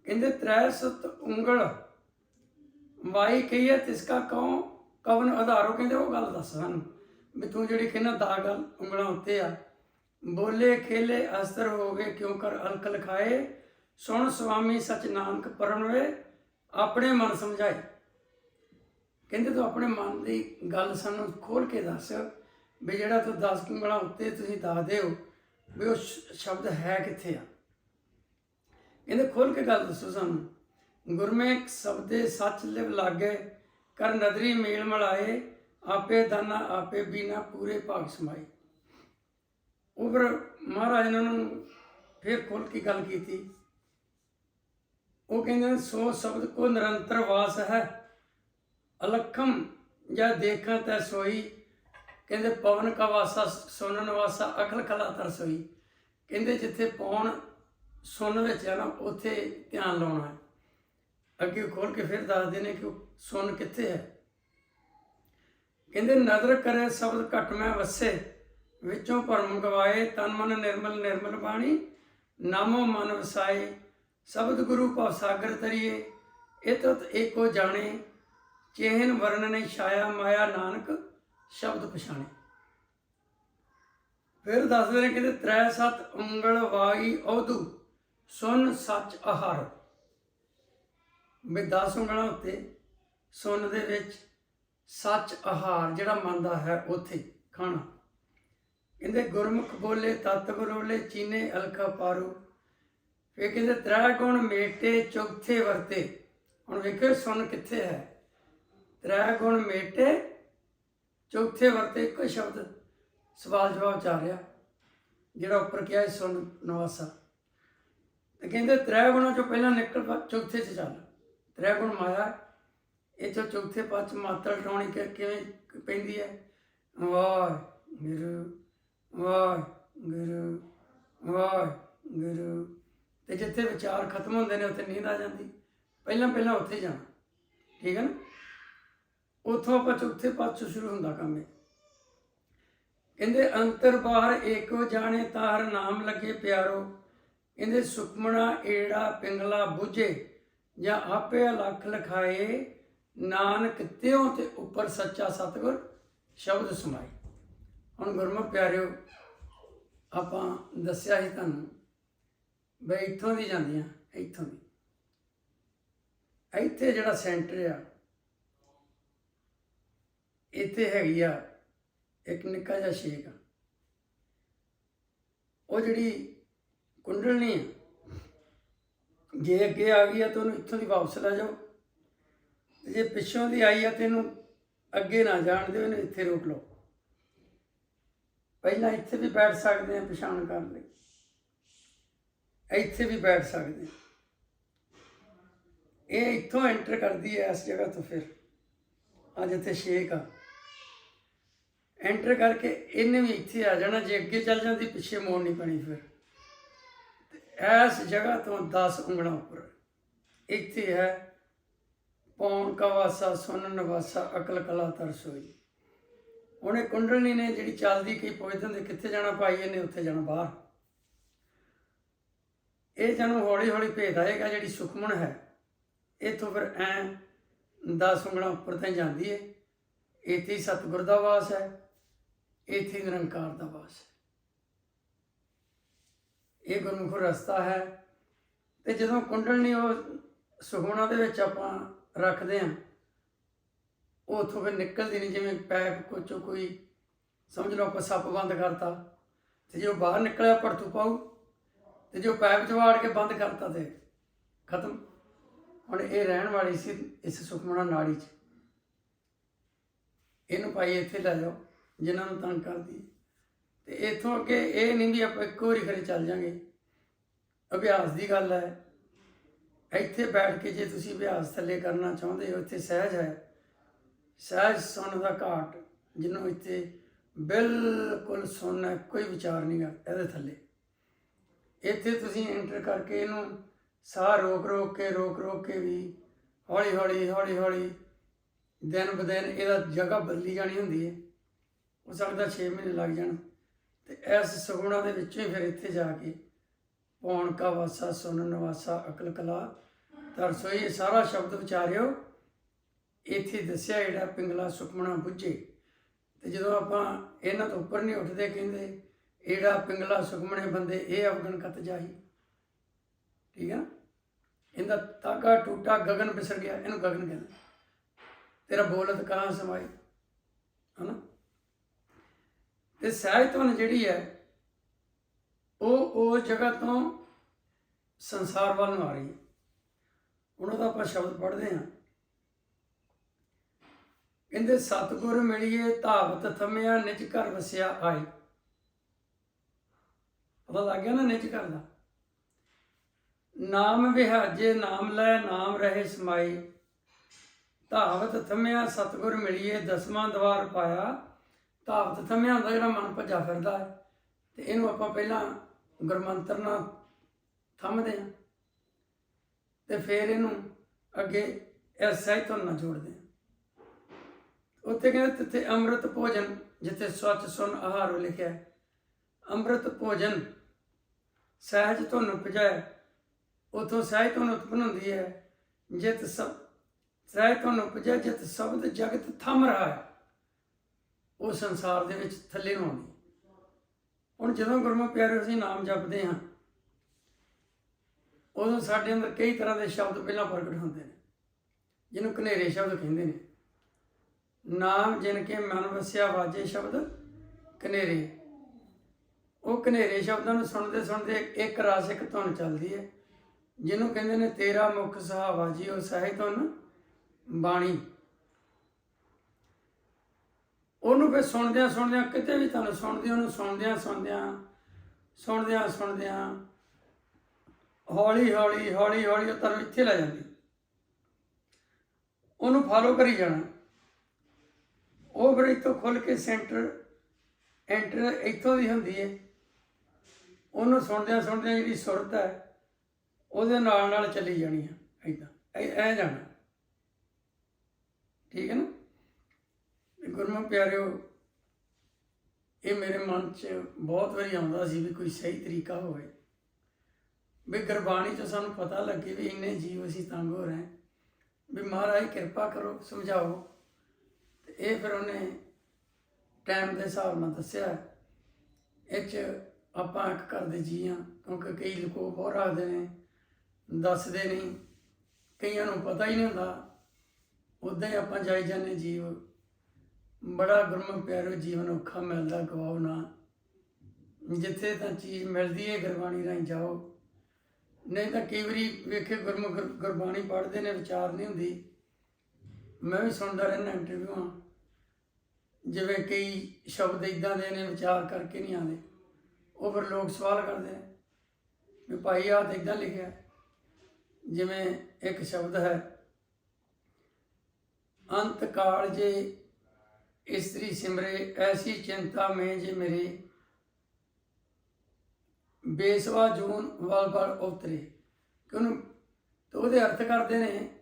ਕਹਿੰਦੇ, ਤ੍ਰੈ ਸਤ ਉਂਗਲ। ਵਾਈ ਕਹੀਏ ਤਿਸ ਕਉ? ਕਵਨ ਆਧਾਰੋ ਕਹਿੰਦੇ, ਉਹ ਗੱਲ ਦੱਸ ਸਾਨੂੰ। ਵੀ ਤੂੰ ਜਿਹੜੀ ਕਹਿੰਦਾ ਦਾ ਗੱਲ ਉਂਗਲਾਂ ਉੱਤੇ ਆ। ਬੋਲੇ, ਖੇਲੇ, ਅਸਤਰ ਹੋ ਗਏ, ਕਿਉਂ ਕਰ ਅਲਕ ਲਖਾਏ? ਸੁਣ ਸੁਆਮੀ ਸਚ ਨਾਨਕ ਪਰਮਵੇ ਆਪਣੇ ਮਨ ਸਮਝਾਏ। ਕਹਿੰਦੇ, ਤੂੰ ਆਪਣੇ ਮਨ ਦੀ ਗੱਲ ਸਾਨੂੰ ਖੋਲ ਕੇ ਦੱਸ। ਵੀ ਜਿਹੜਾ ਤੂੰ 10 ਉਂਗਲਾਂ ਉੱਤੇ ਤੁਸੀਂ ਦੱਸ ਦਿਓ ਵੀ ਉਹ ਸ਼ਬਦ ਹੈ ਕਿੱਥੇ ਆ? ਕਹਿੰਦੇ ਖੋਲ ਕੇ ਗੱਲ ਦੱਸੋ ਸਾਨੂੰ। ਗੁਰਮੇਖ ਸ਼ਬਦੇ ਸੱਚ ਲਿਵ ਲਾਗੇ, ਕਰ ਨਦਰੀ ਮੇਲ ਮਲਾਏ, ਆਪੇ ਦਾਨਾ, ਆਪੇ ਬੀਨਾ, ਪੂਰੇ ਭਾਗ ਸਮਾਏ। ਉਹ ਮਹਾਰਾਜ ਨੇ ਉਹਨਾਂ ਨੂੰ ਫਿਰ ਖੋਲ ਕੇ ਗੱਲ ਕੀਤੀ। ਉਹ ਕਹਿੰਦੇ ਸੋ ਸ਼ਬਦ ਕੋ ਨਿਰੰਤਰ ਵਾਸ ਹੈ, ਅਲਖਮ ਜਾਂ ਦੇਖਾਂ ਤੈ ਸੋਈ ਕਹਿੰਦੇ ਪਵਨ ਕਾ ਵਾਸਾ, ਸੁਨਨ ਵਾਸਾ ਅਕਲ ਕਲਾ ਤਰ ਸੋਈ ਕਹਿੰਦੇ ਜਿੱਥੇ ਪੌਣ ਸੁਣ ਵਿੱਚ ਆ ਨਾ, ਉੱਥੇ ਧਿਆਨ ਲਾਉਣਾ ਹੈ। ਅੱਗੇ ਖੋਲ ਕੇ ਫਿਰ ਦੱਸਦੇ ਨੇ ਕਿ ਸੁਣ ਕਿੱਥੇ ਹੈ। ਕਹਿੰਦੇ, ਨਦਰ ਕਰੇ ਸ਼ਬਦ ਘਟ ਮੈਂ ਵਸੇ, ਵਿੱਚੋਂ ਭਰਮ ਗਵਾਏ, ਤਨ ਮਨ ਨਿਰਮਲ ਨਿਰਮਲ ਬਾਣੀ, ਨਾਮੋ ਮਨ ਵਸਾਏ, ਸ਼ਬਦ ਗੁਰੂ ਭਵ ਸਾਗਰ ਤਰੀਏ ਇਤਤ ਏਕੋ ਜਾਣੇ, ਚੇਹਨ ਵਰਣ ਨੇ ਛਾਇਆ ਮਾਇਆ ਨਾਨਕ ਸ਼ਬਦ ਪਛਾਣੇ। ਫਿਰ ਦੱਸਦੇ ਨੇ ਕਹਿੰਦੇ ਤ੍ਰੈ ਸਤ ਉਂਗਲ ਵਾਈ ਔਦੂ ਸੁਨ ਸੱਚ ਆਹਾਰ ਵੀ 10 ਉਂਗਲਾਂ ਉੱਤੇ ਸੁਨ ਦੇ ਵਿੱਚ ਸੱਚ ਆਹਾਰ ਜਿਹੜਾ ਮਨ ਹੈ ਉੱਥੇ ਖਾਣਾ। ਕਹਿੰਦੇ ਗੁਰਮੁਖ ਬੋਲੇ, ਤਤ ਬਰੋਲੇ, ਚੀਨੇ ਅਲਕਾ ਪਾਰੂ। ਫਿਰ ਕਹਿੰਦੇ ਤ੍ਰੈ ਗੁਣ ਮੇਟੇ, ਚੌਥੇ ਵਰਤੇ। ਹੁਣ ਵੇਖੋ ਸੁਣ ਕਿੱਥੇ ਹੈ। ਤ੍ਰੈ ਗੁਣ ਮੇਟੇ ਚੌਥੇ ਵਰਤੇ ਇੱਕੋ ਸ਼ਬਦ ਸਵਾਲ ਜਵਾਬ ਚ ਆ ਰਿਹਾ ਜਿਹੜਾ ਉੱਪਰ ਕਿਹਾ ਸੁਣ ਨਵਾਸਾ। ਤੇ ਕਹਿੰਦੇ ਤ੍ਰੈ ਗੁਣਾਂ ਚੋਂ ਪਹਿਲਾਂ ਨਿਕਲ ਪਾ ਚੌਥੇ ਚ ਚੱਲ। ਤ੍ਰੈ ਗੁਣ ਮਾਇਆ, ਇਹ ਚੋਂ ਚੌਥੇ ਪੱਚ ਮਾਤਰਾ ਟਾਉਣੀ ਕਿਵੇਂ ਪੈਂਦੀ ਹੈ? ਵਾਹ ਗੁਰੂ ਵਾਹ ਗੁਰੂ ਵਾਹ ਗੁਰੂ। ਤੇ ਜਿੱਥੇ ਵਿਚਾਰ ਖਤਮ ਹੁੰਦੇ ਨੇ, ਉੱਥੇ ਨੀਂਦ ਆ ਜਾਂਦੀ। ਪਹਿਲਾਂ ਪਹਿਲਾਂ ਉੱਥੇ ਜਾਣਾ। ਠੀਕ ਹੈ ਨਾ? ਉੱਥੋਂ ਆਪਾਂ ਚੌਥੇ ਪਾਸੋਂ ਸ਼ੁਰੂ ਹੁੰਦਾ ਕੰਮ ਇਹ। ਕਹਿੰਦੇ ਅੰਤਰ ਬਾਹਰ ਏਕੋ ਜਾਣੇ ਤਾਰ ਨਾਮ ਲੱਗੇ ਪਿਆਰੋ। ਕਹਿੰਦੇ ਸੁਖਮਣਾ ਏੜਾ ਪਿੰਗਲਾ ਬੁਝੇ, ਜਾਂ ਆਪੇ ਲੱਖ ਲਖਾਏ, ਨਾਨਕ ਤਿਉ ਤੇ ਉੱਪਰ ਸੱਚਾ ਸਤਿਗੁਰ ਸ਼ਬਦ ਸਮਾਏ। ਹੁਣ ਗੁਰਮੁਖ ਪਿਆਰਿਓ, ਆਪਾਂ ਦੱਸਿਆ ਸੀ ਤੁਹਾਨੂੰ ਬਈ ਇੱਥੋਂ ਦੀ ਜਾਂਦੀਆਂ, ਇੱਥੋਂ ਦੀ। ਇੱਥੇ ਜਿਹੜਾ ਸੈਂਟਰ ਆ ਇੱਥੇ ਹੈਗੀ ਆ, ਇੱਕ ਨਿੱਕਾ ਜਿਹਾ ਸ਼ੇਕ ਆ। ਉਹ ਜਿਹੜੀ ਕੁੰਡਲਨੀ ਆ, ਜੇ ਅੱਗੇ ਆ ਗਈ ਆ ਤਾਂ ਉਹਨੂੰ ਇੱਥੋਂ ਦੀ ਵਾਪਸ ਲੈ ਜਾਓ। ਜੇ ਪਿੱਛੋਂ ਦੀ ਆਈ ਆ ਤੇ ਇਹਨੂੰ ਅੱਗੇ ਨਾ ਜਾਣ ਦਿਓ, ਇਹਨੂੰ ਇੱਥੇ ਰੋਕ ਲਓ। ਪਹਿਲਾਂ ਇੱਥੇ ਵੀ ਬੈਠ ਸਕਦੇ ਆ ਪਛਾਣ ਕਰਨ ਲਈ। ਇੱਥੇ ਵੀ ਬੈਠ ਸਕਦੇ ਇਹ ਇੱਥੋਂ ਐਂਟਰ ਕਰਦੀ ਹੈ ਇਸ ਜਗ੍ਹਾ ਤੋਂ ਫਿਰ। ਅੱਜ ਇੱਥੇ ਸ਼ੇਕ ਆ। ਐਂਟਰ ਕਰਕੇ ਇਹਨੇ ਵੀ ਇੱਥੇ ਆ ਜਾਣਾ, ਜੇ ਅੱਗੇ ਚੱਲ ਜਾਂਦੀ, ਪਿੱਛੇ ਮੋੜ ਨਹੀਂ ਪੈਣੀ ਫਿਰ। ਇਸ ਜਗ੍ਹਾ ਤੋਂ 10 ਉਂਗਲਾਂ ਉੱਪਰ। ਇੱਥੇ ਹੈ ਪੌਣ ਕਵਾਸਾ ਵਾਸਾ ਸੁਨਨ ਅਕਲ ਕਲਾ ਤਰਸੋਈ ਉਹਨੇ ਕੁੰਡਲਨੀ ਨੇ ਜਿਹੜੀ ਚੱਲਦੀ ਕਈ ਪੁੱਛਦੇ ਹੁੰਦੇ ਕਿੱਥੇ ਜਾਣਾ ਭਾਈ, ਇਹਨੇ ਉੱਥੇ ਜਾਣਾ ਬਾਹਰ। ਇਹ ਜਾਨੂੰ ਹੌਲੀ ਹੌਲੀ ਭੇਦ ਆਏਗਾ, ਜਿਹੜੀ ਸੁਖਮਨ ਹੈ। ਇੱਥੋਂ ਫਿਰ ਐ 10 ਉਂਗਲਾਂ ਉੱਪਰ ਤਾਂ ਜਾਂਦੀ ਹੈ ਇੱਥੇ ਸਤਿਗੁਰ ਦਾ ਵਾਸ ਹੈ। ਇੱਥੇ ਨਿਰੰਕਾਰ ਦਾ ਵਾਸ ਹੈ। ਇਹ ਗੁਰਮੁਖ ਰਸਤਾ ਹੈ ਤੇ ਜਦੋਂ ਕੁੰਡਲਨੀ ਉਹ ਸੁਖਮਣਾ ਦੇ ਵਿੱਚ ਆਪਾਂ ਰੱਖਦੇ ਹਾਂ, ਉਹ ਉੱਥੋਂ ਫਿਰ ਨਿਕਲਦੀ ਨਹੀਂ, ਜਿਵੇਂ ਪੈਪ ਕੋਚੋਂ ਕੋਈ, ਸਮਝ ਲਓ ਆਪਾਂ ਸੱਪ ਬੰਦ ਕਰਤਾ, ਤੇ ਜੇ ਉਹ ਬਾਹਰ ਨਿਕਲਿਆ ਭੜਥੂ ਪਾਉ ਤੇ ਉਹ ਪੈਪ ਚ ਵਾੜ ਕੇ ਬੰਦ ਕਰਤਾ ਤੇ ਖਤਮ। ਹੁਣ ਇਹ ਰਹਿਣ ਵਾਲੀ ਸੀ ਇਸ ਸੁਖਮਣਾ ਨਾੜੀ ਚ। ਇਹਨੂੰ ਭਾਈ ਇੱਥੇ ਲੈ ਜਾਓ। ਜਿਨ੍ਹਾਂ ਨੂੰ ਤੰਗ ਕਰਦੀ ਹੈ। ਤੇ ਇਥੋਂ ਅੱਗੇ ਇਹ ਨਹੀਂ ਵੀ ਆਪਾਂ ਇੱਕੋ ਵਾਰੀ ਖਰੇ ਚੱਲ ਜਾਾਂਗੇ। ਅਭਿਆਸ ਦੀ ਗੱਲ ਹੈ। ਇੱਥੇ ਬੈਠ ਕੇ ਜੇ ਤੁਸੀਂ ਅਭਿਆਸ ਥੱਲੇ ਕਰਨਾ ਚਾਹੁੰਦੇ ਹੋ ਇੱਥੇ ਸਹਿਜ ਹੈ। ਸਹਿਜ ਸੁਣ ਦਾ ਘਾਟ ਜਿਹਨੂੰ ਇੱਥੇ ਬਿਲਕੁਲ ਸੁਣਨਾ ਹੈ, ਕੋਈ ਵਿਚਾਰ ਨਹੀਂਗਾ ਇਹਦੇ ਥੱਲੇ। ਇੱਥੇ ਤੁਸੀਂ ਐਂਟਰ ਕਰਕੇ ਇਹਨੂੰ ਸਾਹ ਰੋਕ ਰੋਕ ਕੇ ਰੋਕ ਰੋਕ ਕੇ ਵੀ ਹੌਲੀ ਹੌਲੀ ਹੌਲੀ ਹੌਲੀ ਦਿਨ ਬ ਦਿਨ ਇਹਦਾ ਜਗ੍ਹਾ ਬਦਲੀ ਜਾਣੀ ਹੁੰਦੀ ਹੈ। ਹੋ ਸਕਦਾ 6 ਮਹੀਨੇ ਲੱਗ ਜਾਣ। ਤੇ ਇਸ ਸੁਗੁਣਾ ਦੇ ਵਿੱਚੋਂ ਹੀ ਫਿਰ ਇੱਥੇ ਜਾ ਕੇ ਪੌਣ ਕਾ ਵਾਸਾ ਸੁਣਨ ਨਵਾਸਾ, ਅਕਲ ਕਲਾ, ਤਰਸੋ ਇਹ ਸਾਰਾ ਸ਼ਬਦ ਵਿਚਾਰਿਓ ਇੱਥੇ ਦੱਸਿਆ ਜਿਹੜਾ ਪਿੰਗਲਾ ਸੁਖਮਣਾ ਬੁੱਝੇ। ਤੇ ਜਦੋਂ ਆਪਾਂ ਇਹਨਾਂ ਤੋਂ ਉੱਪਰ ਨਹੀਂ ਉੱਠਦੇ ਕਹਿੰਦੇ, ਇਹੜਾ ਪਿੰਗਲਾ ਸੁਖਮਣੇ ਬੰਦੇ, ਇਹ ਅਵਗਣ ਕਤ ਜਾਈ ਠੀਕ ਹੈ ਇਹਦਾ ਤਾਗਾ ਟੂਟਾ ਗਗਨ ਬਿਸਰ ਗਿਆ, ਇਹਨੂੰ ਗਗਨ ਕਹਿੰਦੇ। ਤੇਰਾ ਬੋਲਤ ਕਾਂ ਸਮਾਈ? ਹਨਾ? ਤੇ ਸਹਿਜ ਧੁਨ ਜਿਹੜੀ ਹੈ, ਉਹ ਉਸ ਜਗ੍ਹਾ ਤੋਂ ਸੰਸਾਰ ਵੱਲ ਨੂੰ ਆ ਰਹੀ ਹੈ। ਉਹਨਾਂ ਦਾ ਆਪਾਂ ਸ਼ਬਦ ਪੜ੍ਹਦੇ ਹਾਂ। ਕਹਿੰਦੇ, ਸਤਿਗੁਰ ਮਿਲੀਏ, ਧਾਵਤ ਥਮਿਆ, ਨਿਜ ਘਰ ਵਸਿਆ ਆਏ। ਪਤਾ ਲੱਗ ਗਿਆ ਨਾ ਨਿਜ ਘਰ ਦਾ? ਨਾਮ ਵਿਹਾਜੇ, ਨਾਮ ਲੈ, ਨਾਮ ਰਹੇ ਸਮਾਈ ਧਾਵਤ ਥਮਿਆ, ਸਤਿਗੁਰ ਮਿਲੀਏ, ਦਸਵਾਂ ਦਵਾਰ ਪਾਇਆ। ਧਾਵਤ ਥਮਿਆ ਹੁੰਦਾ ਜਿਹੜਾ ਮਨ ਭੱਜਾ ਫਿਰਦਾ ਹੈ। ਤੇ ਇਹਨੂੰ ਆਪਾਂ ਪਹਿਲਾਂ ਗੁਰਮੰਤਰ ਨਾਲ ਥੰਮਦੇ ਹਾਂ। ਤੇ ਫਿਰ ਇਹਨੂੰ ਅੱਗੇ ਇਸ ਸਹਿਤ ਨਾਲ ਜੋੜਦੇ ਹਾਂ। ਉੱਥੇ ਕਹਿੰਦੇ ਤਿੱਥੇ ਅੰਮ੍ਰਿਤ ਭੋਜਨ, ਜਿੱਥੇ ਸੱਚ ਸੁਨ ਆਹਾਰੋ ਲਿਖਿਆ ਅੰਮ੍ਰਿਤ ਭੋਜਨ ਸਹਿਜ ਤੁਹਾਨੂੰ ਉਪਜੈ ਉਥੋਂ ਸਹਿਜ ਤੋਂ ਉਤਪਨ ਹੁੰਦੀ ਹੈ। ਜਿਤ ਸਭ ਸਹਿਜ ਤੁਹਾਨੂੰ ਉਪਜੈ ਜਿਤ ਸ਼ਬਦ ਜਗਤ ਥੰਮ ਰਹਾ ਹੈ ਉਹ ਸੰਸਾਰ ਦੇ ਵਿੱਚ ਥੱਲੇ ਨੂੰ ਆਉਂਦੀ ਹੁਣ ਜਦੋਂ ਗੁਰਮੁਖ ਪਿਆਰੇ ਅਸੀਂ ਨਾਮ ਜਪਦੇ ਹਾਂ, ਉਦੋਂ ਸਾਡੇ ਅੰਦਰ ਕਈ ਤਰ੍ਹਾਂ ਦੇ ਸ਼ਬਦ ਪਹਿਲਾਂ ਪ੍ਰਗਟ ਹੁੰਦੇ ਨੇ, ਜਿਹਨੂੰ ਕਨੇਰੇ ਸ਼ਬਦ ਕਹਿੰਦੇ ਨੇ। ਨਾਮ ਜਿਨ ਕੇ ਮਨ ਵਸਿਆ ਵਾਜੇ ਸ਼ਬਦ ਕਨੇਰੇ ਉਹ ਕਨੇਰੇ ਸ਼ਬਦਾਂ ਨੂੰ ਸੁਣਦੇ ਸੁਣਦੇ ਇੱਕ ਰਸ, ਇੱਕ ਧੁਨ ਚੱਲਦੀ ਹੈ, ਜਿਹਨੂੰ ਕਹਿੰਦੇ ਨੇ ਤੇਰਾ ਮੁਖ ਸੁਹਾਵਾ ਜੀ ਉਹ ਸਹਿ ਧੁਨ ਬਾਣੀ। ਉਹਨੂੰ ਫਿਰ ਸੁਣਦਿਆਂ ਸੁਣਦਿਆਂ, ਕਿਤੇ ਵੀ ਤੁਹਾਨੂੰ ਸੁਣਦੇ, ਉਹਨੂੰ ਸੁਣਦਿਆਂ ਸੁਣਦਿਆਂ ਸੁਣਦਿਆਂ ਸੁਣਦਿਆਂ, ਹੌਲੀ ਹੌਲੀ ਹੌਲੀ ਹੌਲੀ ਉਹ ਤੁਹਾਨੂੰ ਇੱਥੇ ਲੈ ਜਾਂਦੀ। ਉਹਨੂੰ ਫਾਲੋ ਕਰੀ ਜਾਣਾ। ਉਹ ਫਿਰ ਇੱਥੋਂ ਖੁੱਲ ਕੇ ਸੈਂਟਰ ਐਂਟਰ ਇੱਥੋਂ ਦੀ ਹੁੰਦੀ ਹੈ। ਉਹਨੂੰ ਸੁਣਦਿਆਂ ਸੁਣਦਿਆਂ ਜਿਹੜੀ ਸੁਰਤ ਹੈ, ਉਹਦੇ ਨਾਲ ਨਾਲ ਚੱਲੀ ਜਾਣੀ ਹੈ ਐਦਾਂ ਐ ਐ ਜਾਣਾ। ਠੀਕ ਹੈ ਨਾ? ਗੁਰਮੁਖ ਪਿਆਰਿਓ, ਇਹ ਮੇਰੇ ਮਨ 'ਚ ਬਹੁਤ ਵਾਰੀ ਆਉਂਦਾ ਸੀ ਵੀ ਕੋਈ ਸਹੀ ਤਰੀਕਾ ਹੋਵੇ। ਵੀ ਗੁਰਬਾਣੀ 'ਚ ਸਾਨੂੰ ਪਤਾ ਲੱਗੇ ਵੀ ਇੰਨੇ ਜੀਵ ਅਸੀਂ ਤੰਗ ਹੋ ਰਹੇ ਵੀ ਮਹਾਰਾਜ ਕਿਰਪਾ ਕਰੋ, ਸਮਝਾਓ। ਤੇ ਇਹ ਫਿਰ ਉਹਨੇ ਟਾਈਮ ਦੇ ਹਿਸਾਬ ਨਾਲ ਦੱਸਿਆ। ਇਹ 'ਚ ਆਪਾਂ ਇੱਕ ਕਰਦੇ ਜੀ ਹਾਂ, ਕਿਉਂਕਿ ਕਈ ਲੋਕੋ ਬਹੁਤ ਰੱਖਦੇ ਨੇ, ਦੱਸਦੇ ਨਹੀਂ। ਕਈਆਂ ਨੂੰ ਪਤਾ ਹੀ ਨਹੀਂ ਹੁੰਦਾ। ਉਦਾਂ ਹੀ ਆਪਾਂ ਜਾਈ ਜਾਂਦੇ ਜੀਵ। ਬੜਾ ਗੁਰਮੁਖ ਪਿਆਰੋ ਜੀਵਨ ਔਖਾ ਮਿਲਦਾ, ਗਵਾਓ ਨਾ। ਜਿੱਥੇ ਤਾਂ ਚੀਜ਼ ਮਿਲਦੀ ਹੈ ਗੁਰਬਾਣੀ ਰਾਹੀਂ ਜਾਓ। ਨਹੀਂ ਤਾਂ ਕਈ ਵਾਰੀ ਵੇਖੇ ਗੁਰਮੁਖ ਗੁਰਬਾਣੀ ਪੜ੍ਹਦੇ ਨੇ, ਵਿਚਾਰ ਨਹੀਂ ਹੁੰਦੀ। ਮੈਂ ਵੀ ਸੁਣਦਾ ਰਹਿੰਦਾ ਇੰਟਰਵਿਊਆਂ ਜਿਵੇਂ ਕਈ ਸ਼ਬਦ ਇਦਾਂ ਦੇ ਨੇ, ਵਿਚਾਰ ਕਰਕੇ ਨਹੀਂ ਆਉਂਦੇ। ਉਹ ਫਿਰ ਲੋਕ ਸਵਾਲ ਕਰਦੇ ਨੇ, ਵੀ ਭਾਈ ਆਹ ਤਾਂ ਇਦਾਂ ਲਿਖਿਆ। ਜਿਵੇਂ ਇੱਕ ਸ਼ਬਦ ਹੈ, ਅੰਤ ਕਾਲ ਜੇ ਇਸਤਰੀ ਸਿਮਰੇ, ਐਸੀ ਚਿੰਤਾ ਮੈਂ ਜੇ ਮੇਰੇ। ਬੇਸਵਾ ਜੂਨ ਵਲ ਵਲ ਉਤਰੇ। ਕਿ ਉਹਨੂੰ ਤੇ ਉਹਦੇ ਅਰਥ ਕਰਦੇ ਨੇ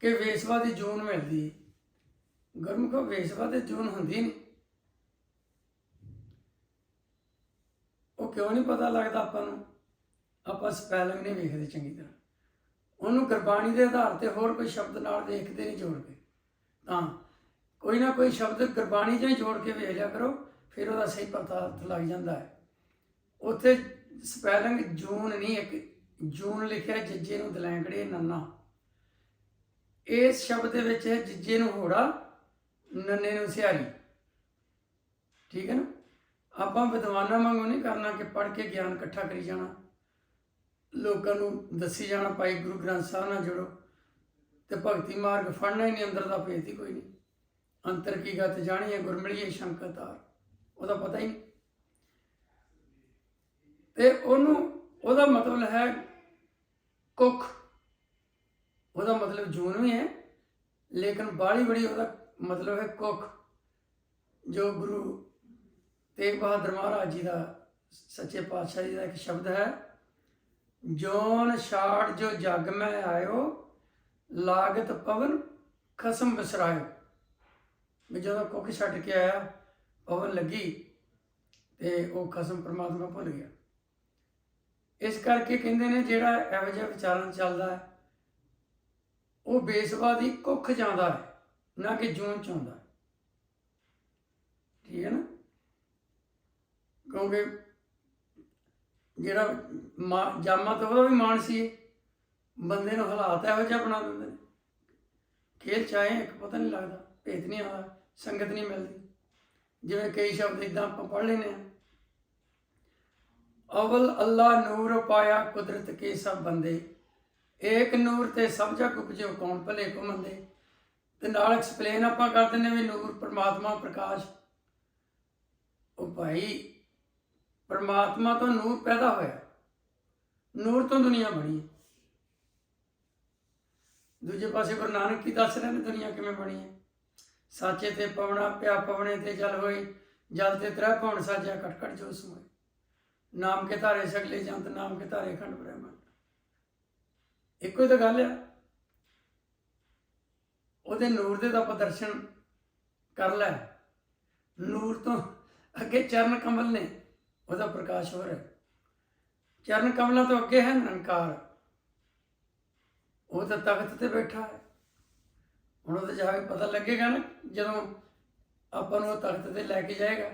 ਕਿ ਵੇਸਵਾ ਦੀ ਜੂਨ ਮਿਲਦੀ ਹੈ ਵੇਸਵਾ ਤੇ ਜੂਨ ਹੁੰਦੀ ਨਹੀਂ ਉਹ ਕਿਉਂ ਨਹੀਂ ਪਤਾ ਲੱਗਦਾ ਆਪਾਂ ਨੂੰ? ਆਪਾਂ ਸਪੈਲਿੰਗ ਨਹੀਂ ਵੇਖਦੇ ਚੰਗੀ ਤਰ੍ਹਾਂ। ਉਹਨੂੰ ਗੁਰਬਾਣੀ ਦੇ ਆਧਾਰ ਤੇ ਹੋਰ ਕੋਈ ਸ਼ਬਦ ਨਾਲ ਵੇਖਦੇ ਨਹੀਂ ਜੋੜ ਕੇ। ਤਾਂ ਕੋਈ ਨਾ ਕੋਈ ਸ਼ਬਦ ਗੁਰਬਾਣੀ 'ਚ ਹੀ ਜੋੜ ਕੇ ਵੇਖ ਲਿਆ ਕਰੋ, ਫਿਰ ਉਹਦਾ ਸਹੀ ਪਤਾ ਲੱਗ ਜਾਂਦਾ ਹੈ। ਉੱਥੇ ਸਪੈਲਿੰਗ ਜੂਨ ਨਹੀਂ, ਇੱਕ ਜੂਨ ਲਿਖਿਆ ਜੱਜੇ ਨੂੰ ਦਲੈਂਕੜੇ ਨੰਨਾ। ਇਸ ਸ਼ਬਦ ਦੇ ਵਿੱਚ ਹੈ ਜੱਜੇ ਨੂੰ ਹੋੜਾ ਨੰਨੇ ਨੂੰ ਸਿਆਰੀ ਠੀਕ ਹੈ ਨਾ? ਆਪਾਂ ਵਿਦਵਾਨਾਂ ਵਾਂਗੂ ਨਹੀਂ ਕਰਨਾ ਕਿ ਪੜ੍ਹ ਕੇ ਗਿਆਨ ਇਕੱਠਾ ਕਰੀ ਜਾਣਾ। ਲੋਕਾਂ ਨੂੰ ਦੱਸੀ ਜਾਣਾ, ਭਾਈ ਗੁਰੂ ਗ੍ਰੰਥ ਸਾਹਿਬ ਨਾਲ ਜੁੜੋ। ਤੇ ਭਗਤੀ ਮਾਰਗ ਫੜਨਾ ਹੀ ਨਹੀਂ, ਅੰਦਰ ਦਾ ਭੇਦ ਹੀ ਕੋਈ ਨਹੀਂ। ਅੰਤਰ ਕੀ ਗਤ ਜਾਣੀਏ ਗੁਰਮਿਲੀਏ ਸ਼ੰਕਤਾਰ ਉਹਦਾ ਪਤਾ ਹੀ ਨਹੀਂ। ਤੇ ਉਹਨੂੰ, ਉਹਦਾ ਮਤਲਬ ਹੈ ਕੁੱਖ। ਉਹਦਾ ਮਤਲਬ ਜੂਨ ਵੀ ਹੈ, ਲੇਕਿਨ ਬਾਲੀ ਬੜੀ ਉਹਦਾ ਮਤਲਬ ਹੈ ਕੁੱਖ, ਜੋ ਗੁਰੂ ਤੇਗ ਬਹਾਦਰ ਮਹਾਰਾਜ ਜੀ ਦਾ ਸੱਚੇ ਪਾਤਸ਼ਾਹ ਜੀ ਦਾ ਇੱਕ ਸ਼ਬਦ ਹੈ, ਜੋਨ ਛਾੜ ਜੋ ਜਗ ਮੈਂ ਆਇਓ, ਲਾਗਤ ਪਵਨ ਖਸਮ ਵਿਸਰਾਇਓ। ਵੀ ਜਦੋਂ ਕੁੱਖ ਛੱਡ ਕੇ ਆਇਆ ਪਵਨ ਲੱਗੀ ਤੇ ਉਹ ਖਸਮ ਪ੍ਰਮਾਤਮਾ ਭੁੱਲ ਗਿਆ। ਇਸ ਕਰਕੇ ਕਹਿੰਦੇ ਨੇ ਜਿਹੜਾ ਇਹੋ ਜਿਹਾ ਵਿਚਾਰਨ ਚੱਲਦਾ ਹੈ, ਉਹ ਬੇਸਵਾ ਦੀ ਕੁੱਖ ਜਾਂਦਾ ਹੈ, ਨਾ ਕਿ ਜੂਨ ਚ ਆਉਂਦਾ ਠੀਕ ਹੈ ਨਾ? ਕਿਉਂਕਿ ਜਿਹੜਾ ਮਾ- ਜਾਮਾ ਤਾਂ ਉਹਦਾ ਵੀ ਮਾਨ ਸੀ, ਬੰਦੇ ਨੂੰ ਹਾਲਾਤ ਇਹੋ ਜਿਹਾ ਬਣਾ ਦਿੰਦੇ ਨੇ। ਖੇਲ ਚਾਹੇ ਇੱਕ ਪਤਾ ਨਹੀਂ ਲੱਗਦਾ, ਭੇਤ ਨਹੀਂ ਆਉਂਦਾ। ਸੰਗਤ ਨਹੀਂ ਮਿਲਦੀ। ਜਿਵੇਂ ਕਈ ਸ਼ਬਦ ਇਦਾਂ ਆਪਾਂ ਪੜ੍ਹ ਲੈਨੇ ਆ ਅਵਲ ਅੱਲਾ ਨੂਰ ਪਾਇਆ ਕੁਦਰਤ ਕੇ ਸਭ ਬੰਦੇ। ਏਕ ਨੂਰ ਤੇ ਸਭ ਜਗ ਉਪਜਿਓ ਕੌਣ ਭਲੇ ਕੋ ਮੰਦੇ ਤੇ ਨਾਲ ਐਕਸਪਲੇਨ ਆਪਾਂ ਕਰ ਦਿੰਨੇ ਵੀ ਨੂਰ ਪ੍ਰਮਾਤਮਾ ਪ੍ਰਕਾਸ਼। ਉਹ ਭਾਈ, ਪਰਮਾਤਮਾ ਤੋਂ ਨੂਰ ਪੈਦਾ ਹੋਇਆ। ਨੂਰ ਤੋਂ ਦੁਨੀਆ ਬਣੀ ਦੂਜੇ ਪਾਸੇ ਗੁਰੂ ਨਾਨਕ ਕੀ ਦੱਸ ਰਹੇ ਨੇ ਦੁਨੀਆ ਕਿਵੇਂ ਬਣੀ ਹੈ। ਸਾਚੇ ਤੇ ਪਵਣਾ, ਪਿਆ ਪਵਣੇ ਤੇ ਜਲ ਹੋਏ, ਜਲ ਤੇ ਤ੍ਰੈ ਪਵਨ ਸਾਜਿਆ ਕਟ ਕਟ ਜੋ ਸਮੋਏ ਨਾਮ ਕੇ ਧਾਰੇ ਸਗਲੇ ਜੰਤ, ਨਾਮ ਕੇ ਧਾਰੇ ਖੰਡ ਬ੍ਰਹਮੰਡ। ਇੱਕੋ ਹੀ ਤਾਂ ਗੱਲ ਆ। ਉਹਦੇ ਨੂਰ ਦੇ ਤਾਂ ਆਪਾਂ ਦਰਸ਼ਨ ਕਰ ਲੈ। ਨੂਰ ਤੋਂ ਅੱਗੇ ਚਰਨ ਕਮਲ ਨੇ, ਉਹਦਾ ਪ੍ਰਕਾਸ਼ ਹੋ। ਰਿਹਾ ਚਰਨ ਕਮਲਾਂ ਤੋਂ ਅੱਗੇ ਹੈ ਨਿਰੰਕਾਰ ਉਹ ਤਾਂ ਤਖਤ ਤੇ ਬੈਠਾ ਹੈ। ਹੁਣ ਉਹਦੇ ਜਾ ਕੇ ਪਤਾ ਲੱਗੇਗਾ ਨਾ ਜਦੋਂ ਆਪਾਂ ਨੂੰ ਉਹ ਤਖਤ ਤੇ ਲੈ ਕੇ ਜਾਏਗਾ।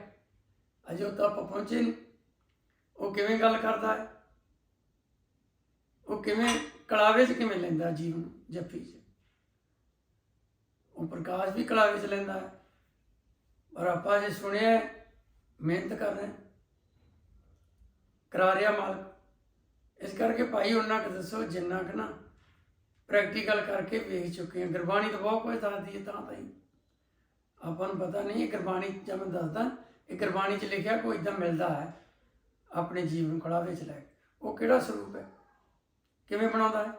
ਅਜੇ ਉਹ ਤਾਂ ਆਪਾਂ ਪਹੁੰਚੇ ਨਹੀਂ। ਉਹ ਕਿਵੇਂ ਗੱਲ ਕਰਦਾ ਹੈ? ਉਹ ਕਿਵੇਂ ਕਲਾਵੇ 'ਚ ਕਿਵੇਂ ਲੈਂਦਾ ਜੀਵਨ ਜੱਫੀ 'ਚ? ਉਹ ਪ੍ਰਕਾਸ਼ ਵੀ ਕਲਾਵੇ 'ਚ ਲੈਂਦਾ ਹੈ। ਪਰ ਆਪਾਂ ਜੇ ਸੁਣਿਆ ਮਿਹਨਤ ਕਰ ਰਹੇ ਹਾਂ। ਕਰਾ ਰਿਹਾ ਮਾਲਕ। ਇਸ ਕਰਕੇ ਭਾਈ ਉਹਨਾਂ ਕੁ ਦੱਸੋ ਜਿੰਨਾ ਕੁ ਨਾ ਪ੍ਰੈਕਟੀਕਲ ਕਰਕੇ ਵੇਖ ਚੁੱਕੇ ਹਾਂ। ਗੁਰਬਾਣੀ ਤਾਂ ਬਹੁਤ ਕੁਝ ਦੱਸਦੀ ਹੈ, ਤਾਂ ਤਾਂ ਹੀ। ਆਪਾਂ ਨੂੰ ਪਤਾ ਨਹੀਂ ਇਹ ਗੁਰਬਾਣੀ ਜਦ ਮੈਂ ਦੱਸਦਾ, ਇਹ ਗੁਰਬਾਣੀ 'ਚ ਲਿਖਿਆ ਕੋਈ ਇਦਾਂ ਮਿਲਦਾ ਹੈ ਆਪਣੇ ਜੀਵਨ ਕਲਾ ਵਿੱਚ ਲੈ ਕੇ। ਉਹ ਕਿਹੜਾ ਸਰੂਪ ਹੈ? ਕਿਵੇਂ ਬਣਾਉਂਦਾ ਹੈ?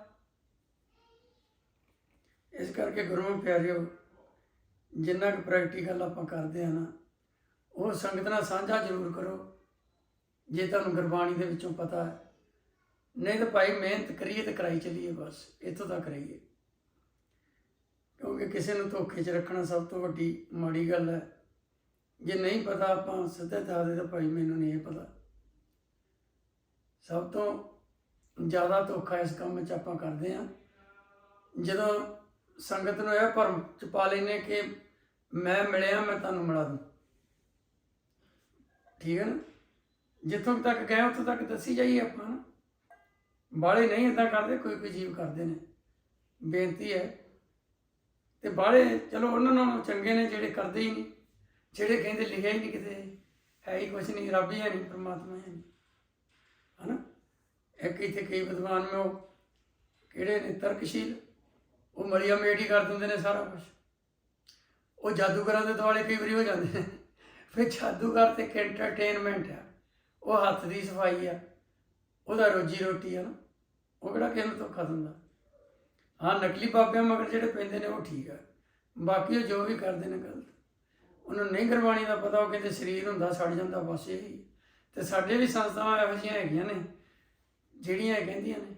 ਇਸ ਕਰਕੇ ਗੁਰੂ ਪਿਆਰਿਓ, ਜਿੰਨਾ ਕੁ ਪ੍ਰੈਕਟੀਕਲ ਆਪਾਂ ਕਰਦੇ ਆ ਨਾ, ਉਹ ਸੰਗਤ ਨਾਲ ਸਾਂਝਾ ਜ਼ਰੂਰ ਕਰੋ। ਜੇ ਤੁਹਾਨੂੰ ਗੁਰਬਾਣੀ ਦੇ ਵਿੱਚੋਂ ਪਤਾ ਹੈ ਨਹੀਂ ਤਾਂ ਭਾਈ ਮਿਹਨਤ ਕਰੀਏ ਤੇ ਕਰਾਈ ਚਲੀਏ ਬਸ, ਇੱਥੋਂ ਤੱਕ ਰਹੀਏ। ਕਿਉਂਕਿ ਕਿਸੇ ਨੂੰ ਧੋਖੇ 'ਚ ਰੱਖਣਾ ਸਭ ਤੋਂ ਵੱਡੀ ਮਾੜੀ ਗੱਲ ਹੈ। ਜੇ ਨਹੀਂ ਪਤਾ ਆਪਾਂ ਸਿੱਧੇ ਦੱਸ ਦੇ ਤਾਂ ਭਾਈ ਮੈਨੂੰ ਨਹੀਂ ਇਹ ਪਤਾ। ਸਭ ਤੋਂ ਜ਼ਿਆਦਾ ਧੋਖਾ ਇਸ ਕੰਮ 'ਚ ਆਪਾਂ ਕਰਦੇ ਆ ਜਦੋਂ ਸੰਗਤ ਨੂੰ ਇਹ ਭਰਮ ਚ ਪਾ ਲੈਨੇ ਕਿ ਮੈਂ ਮਿਲਿਆ, ਮੈਂ ਤੁਹਾਨੂੰ ਮਿਲਾ ਦੂੰ। ਠੀਕ ਹੈ ਨਾ? ਜਿੱਥੋਂ ਤੱਕ ਗਏ, ਉੱਥੋਂ ਤੱਕ ਦੱਸੀ ਜਾਈਏ ਆਪਾਂ ਨਾ। ਬਾਲੇ ਨਹੀਂ ਇਦਾਂ ਕਰਦੇ, ਕੋਈ ਕੋਈ ਜੀਵ ਕਰਦੇ ਨੇ। ਬੇਨਤੀ ਹੈ। ਤੇ ਬਾਲੇ ਚਲੋ ਉਹਨਾਂ ਨਾਲੋਂ ਚੰਗੇ ਨੇ ਜਿਹੜੇ ਕਰਦੇ ਹੀ ਨਹੀਂ। ਜਿਹੜੇ ਕਹਿੰਦੇ ਲਿਖਿਆ ਹੀ ਨਹੀਂ ਕਿਤੇ, ਹੈ ਹੀ ਕੁਛ ਨਹੀਂ, ਰੱਬ ਹੀ ਹੈ ਨਹੀਂ, ਪਰਮਾਤਮਾ ਹੈ ਨਹੀਂ। ਹਨਾ? ਇੱਕ ਇੱਥੇ ਕਈ ਵਿਦਵਾਨ ਨੇ ਉਹ, ਕਿਹੜੇ ਨੇ? ਤਰਕਸ਼ੀਲ। ਉਹ ਮਰੀਆ ਮੇਟੀ ਕਰ ਦਿੰਦੇ ਨੇ ਸਾਰਾ ਕੁਝ ਉਹ ਜਾਦੂਗਰਾਂ ਦੇ ਦੁਆਲੇ ਕਈ ਵਾਰੀ ਹੋ ਜਾਂਦੇ ਨੇ। ਫਿਰ ਜਾਦੂਗਰ ਤੇ ਇੱਕ ਐਂਟਰਟੇਨਮੈਂਟ ਆ। ਉਹ ਹੱਥ ਦੀ ਸਫ਼ਾਈ ਆ। ਉਹਦਾ ਰੋਜੀ ਰੋਟੀ ਆ ਨਾ। ਉਹ ਕਿਹੜਾ ਕਿਸੇ ਨੂੰ ਧੋਖਾ ਦਿੰਦਾ? ਹਾਂ, ਨਕਲੀ ਬਾਬਿਆਂ ਮਗਰ ਜਿਹੜੇ ਪੈਂਦੇ ਨੇ ਉਹ ਠੀਕ ਆ। ਬਾਕੀ ਉਹ ਜੋ ਵੀ ਕਰਦੇ ਨੇ ਗਲਤ। ਉਹਨਾਂ ਨਹੀਂ ਗੁਰਬਾਣੀ ਦਾ ਪਤਾ, ਉਹ ਕਹਿੰਦੇ ਸਰੀਰ ਹੁੰਦਾ, ਸੜ ਜਾਂਦਾ, ਬਸ ਇਹੀ। ਤੇ ਸਾਡੇ ਵੀ ਸੰਸਥਾਵਾਂ ਇਹੋ ਜਿਹੀਆਂ ਹੈਗੀਆਂ ਨੇ, ਜਿਹੜੀਆਂ ਇਹ ਕਹਿੰਦੀਆਂ ਨੇ।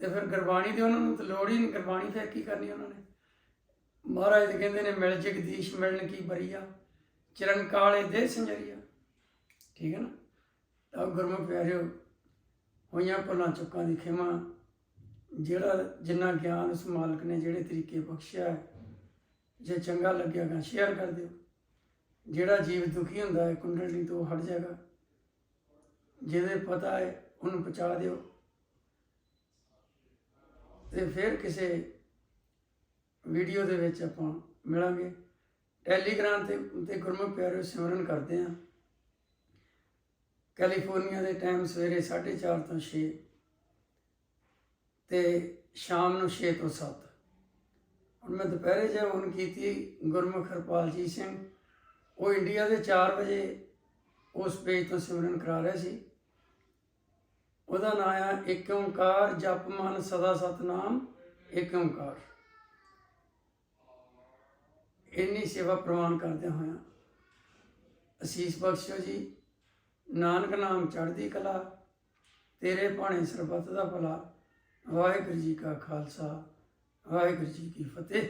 ਤੇ ਫਿਰ ਗੁਰਬਾਣੀ ਦੀ ਉਹਨਾਂ ਨੂੰ ਤਾਂ ਲੋੜ ਹੀ ਨਹੀਂ, ਗੁਰਬਾਣੀ ਫਿਰ ਕੀ ਕਰਨੀ ਉਹਨਾਂ ਨੇ। ਮਹਾਰਾਜ ਤੇ ਕਹਿੰਦੇ ਨੇ, ਮਿਲ ਜਗਦੀਸ਼ ਮਿਲਣ ਕੀ ਬਰੀਆ। ਚਰਨ ਕਾਲੇ ਦੇ ਸੰਜਰੀਆ। ਠੀਕ ਹੈ ਨਾ? ਤਾਂ ਗੁਰਮੁਖ ਪਿਆਰਿਓ ਹੋਈਆਂ ਭੁੱਲਾਂ ਚੁੱਕਾਂ ਦੀ ਖਿਮਾ। ਜਿਹੜਾ ਜਿੰਨਾ ਗਿਆਨ ਉਸ ਮਾਲਕ ਨੇ ਜਿਹੜੇ ਤਰੀਕੇ ਬਖਸ਼ਿਆ ਹੈ, ਜੇ ਚੰਗਾ ਲੱਗਿਆ ਤਾਂ ਸ਼ੇਅਰ ਕਰ ਦਿਓ। ਜਿਹੜਾ ਜੀਵ ਦੁਖੀ ਹੁੰਦਾ ਹੈ, ਕੁੰਡਲੀ ਤੋਂ ਹਟ ਜਾਏਗਾ। ਜਿਹਦੇ ਪਤਾ ਹੈ, ਉਹਨੂੰ ਪਹੁੰਚਾ ਦਿਓ। ਤੇ ਫਿਰ ਕਿਸੇ ਵੀਡੀਓ ਦੇ ਵਿੱਚ ਆਪਾਂ ਮਿਲਾਂਗੇ। ਟੈਲੀਗ੍ਰਾਮ ਤੇ ਤੇ ਗੁਰਮੁਖ ਪਿਆਰਿਓ, ਸਿਮਰਨ ਕਰਦੇ ਹਾਂ। ਕੈਲੀਫੋਰਨੀਆ ਦੇ ਟਾਈਮ ਸਵੇਰੇ 4:30 ਤੋਂ 6 ਤੇ ਸ਼ਾਮ ਨੂੰ 6 ਤੋਂ 7 ਹੁਣ ਮੈਂ ਦੁਪਹਿਰੇ ਜੇ ਹੁਣ ਕੀਤੀ ਗੁਰਮੁਖ ਹਰਪਾਲਜੀਤ ਸਿੰਘ, ਉਹ ਇੰਡੀਆ ਦੇ 4 ਵਜੇ ਉਸ ਪੇਜ ਤੋਂ ਸਿਮਰਨ ਕਰਾ ਰਿਹਾ ਸੀ। ਉਹਦਾ ਨਾਮ ਆ ਏਕ ਓੰਕਾਰ ਜਪ ਮਨ ਸਦਾ ਸਤਨਾਮ, ਇੱਕ ਓੰਕਾਰ। ਇੰਨੀ ਸੇਵਾ ਪ੍ਰਵਾਨ ਕਰਦੇ ਹੋਇਆ ਅਸੀਸ ਬਖਸ਼ੋ ਜੀ ਨਾਨਕ ਨਾਮ ਚੜ੍ਹਦੀ ਕਲਾ, ਤੇਰੇ ਭਾਣੇ ਸਰਬੱਤ ਦਾ ਭਲਾ। ਵਾਹਿਗੁਰੂ ਜੀ ਕਾ ਖਾਲਸਾ, ਵਾਹਿਗੁਰੂ ਜੀ ਕੀ ਫਤਿਹ।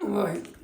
ਵਾਹਿਗੁਰੂ।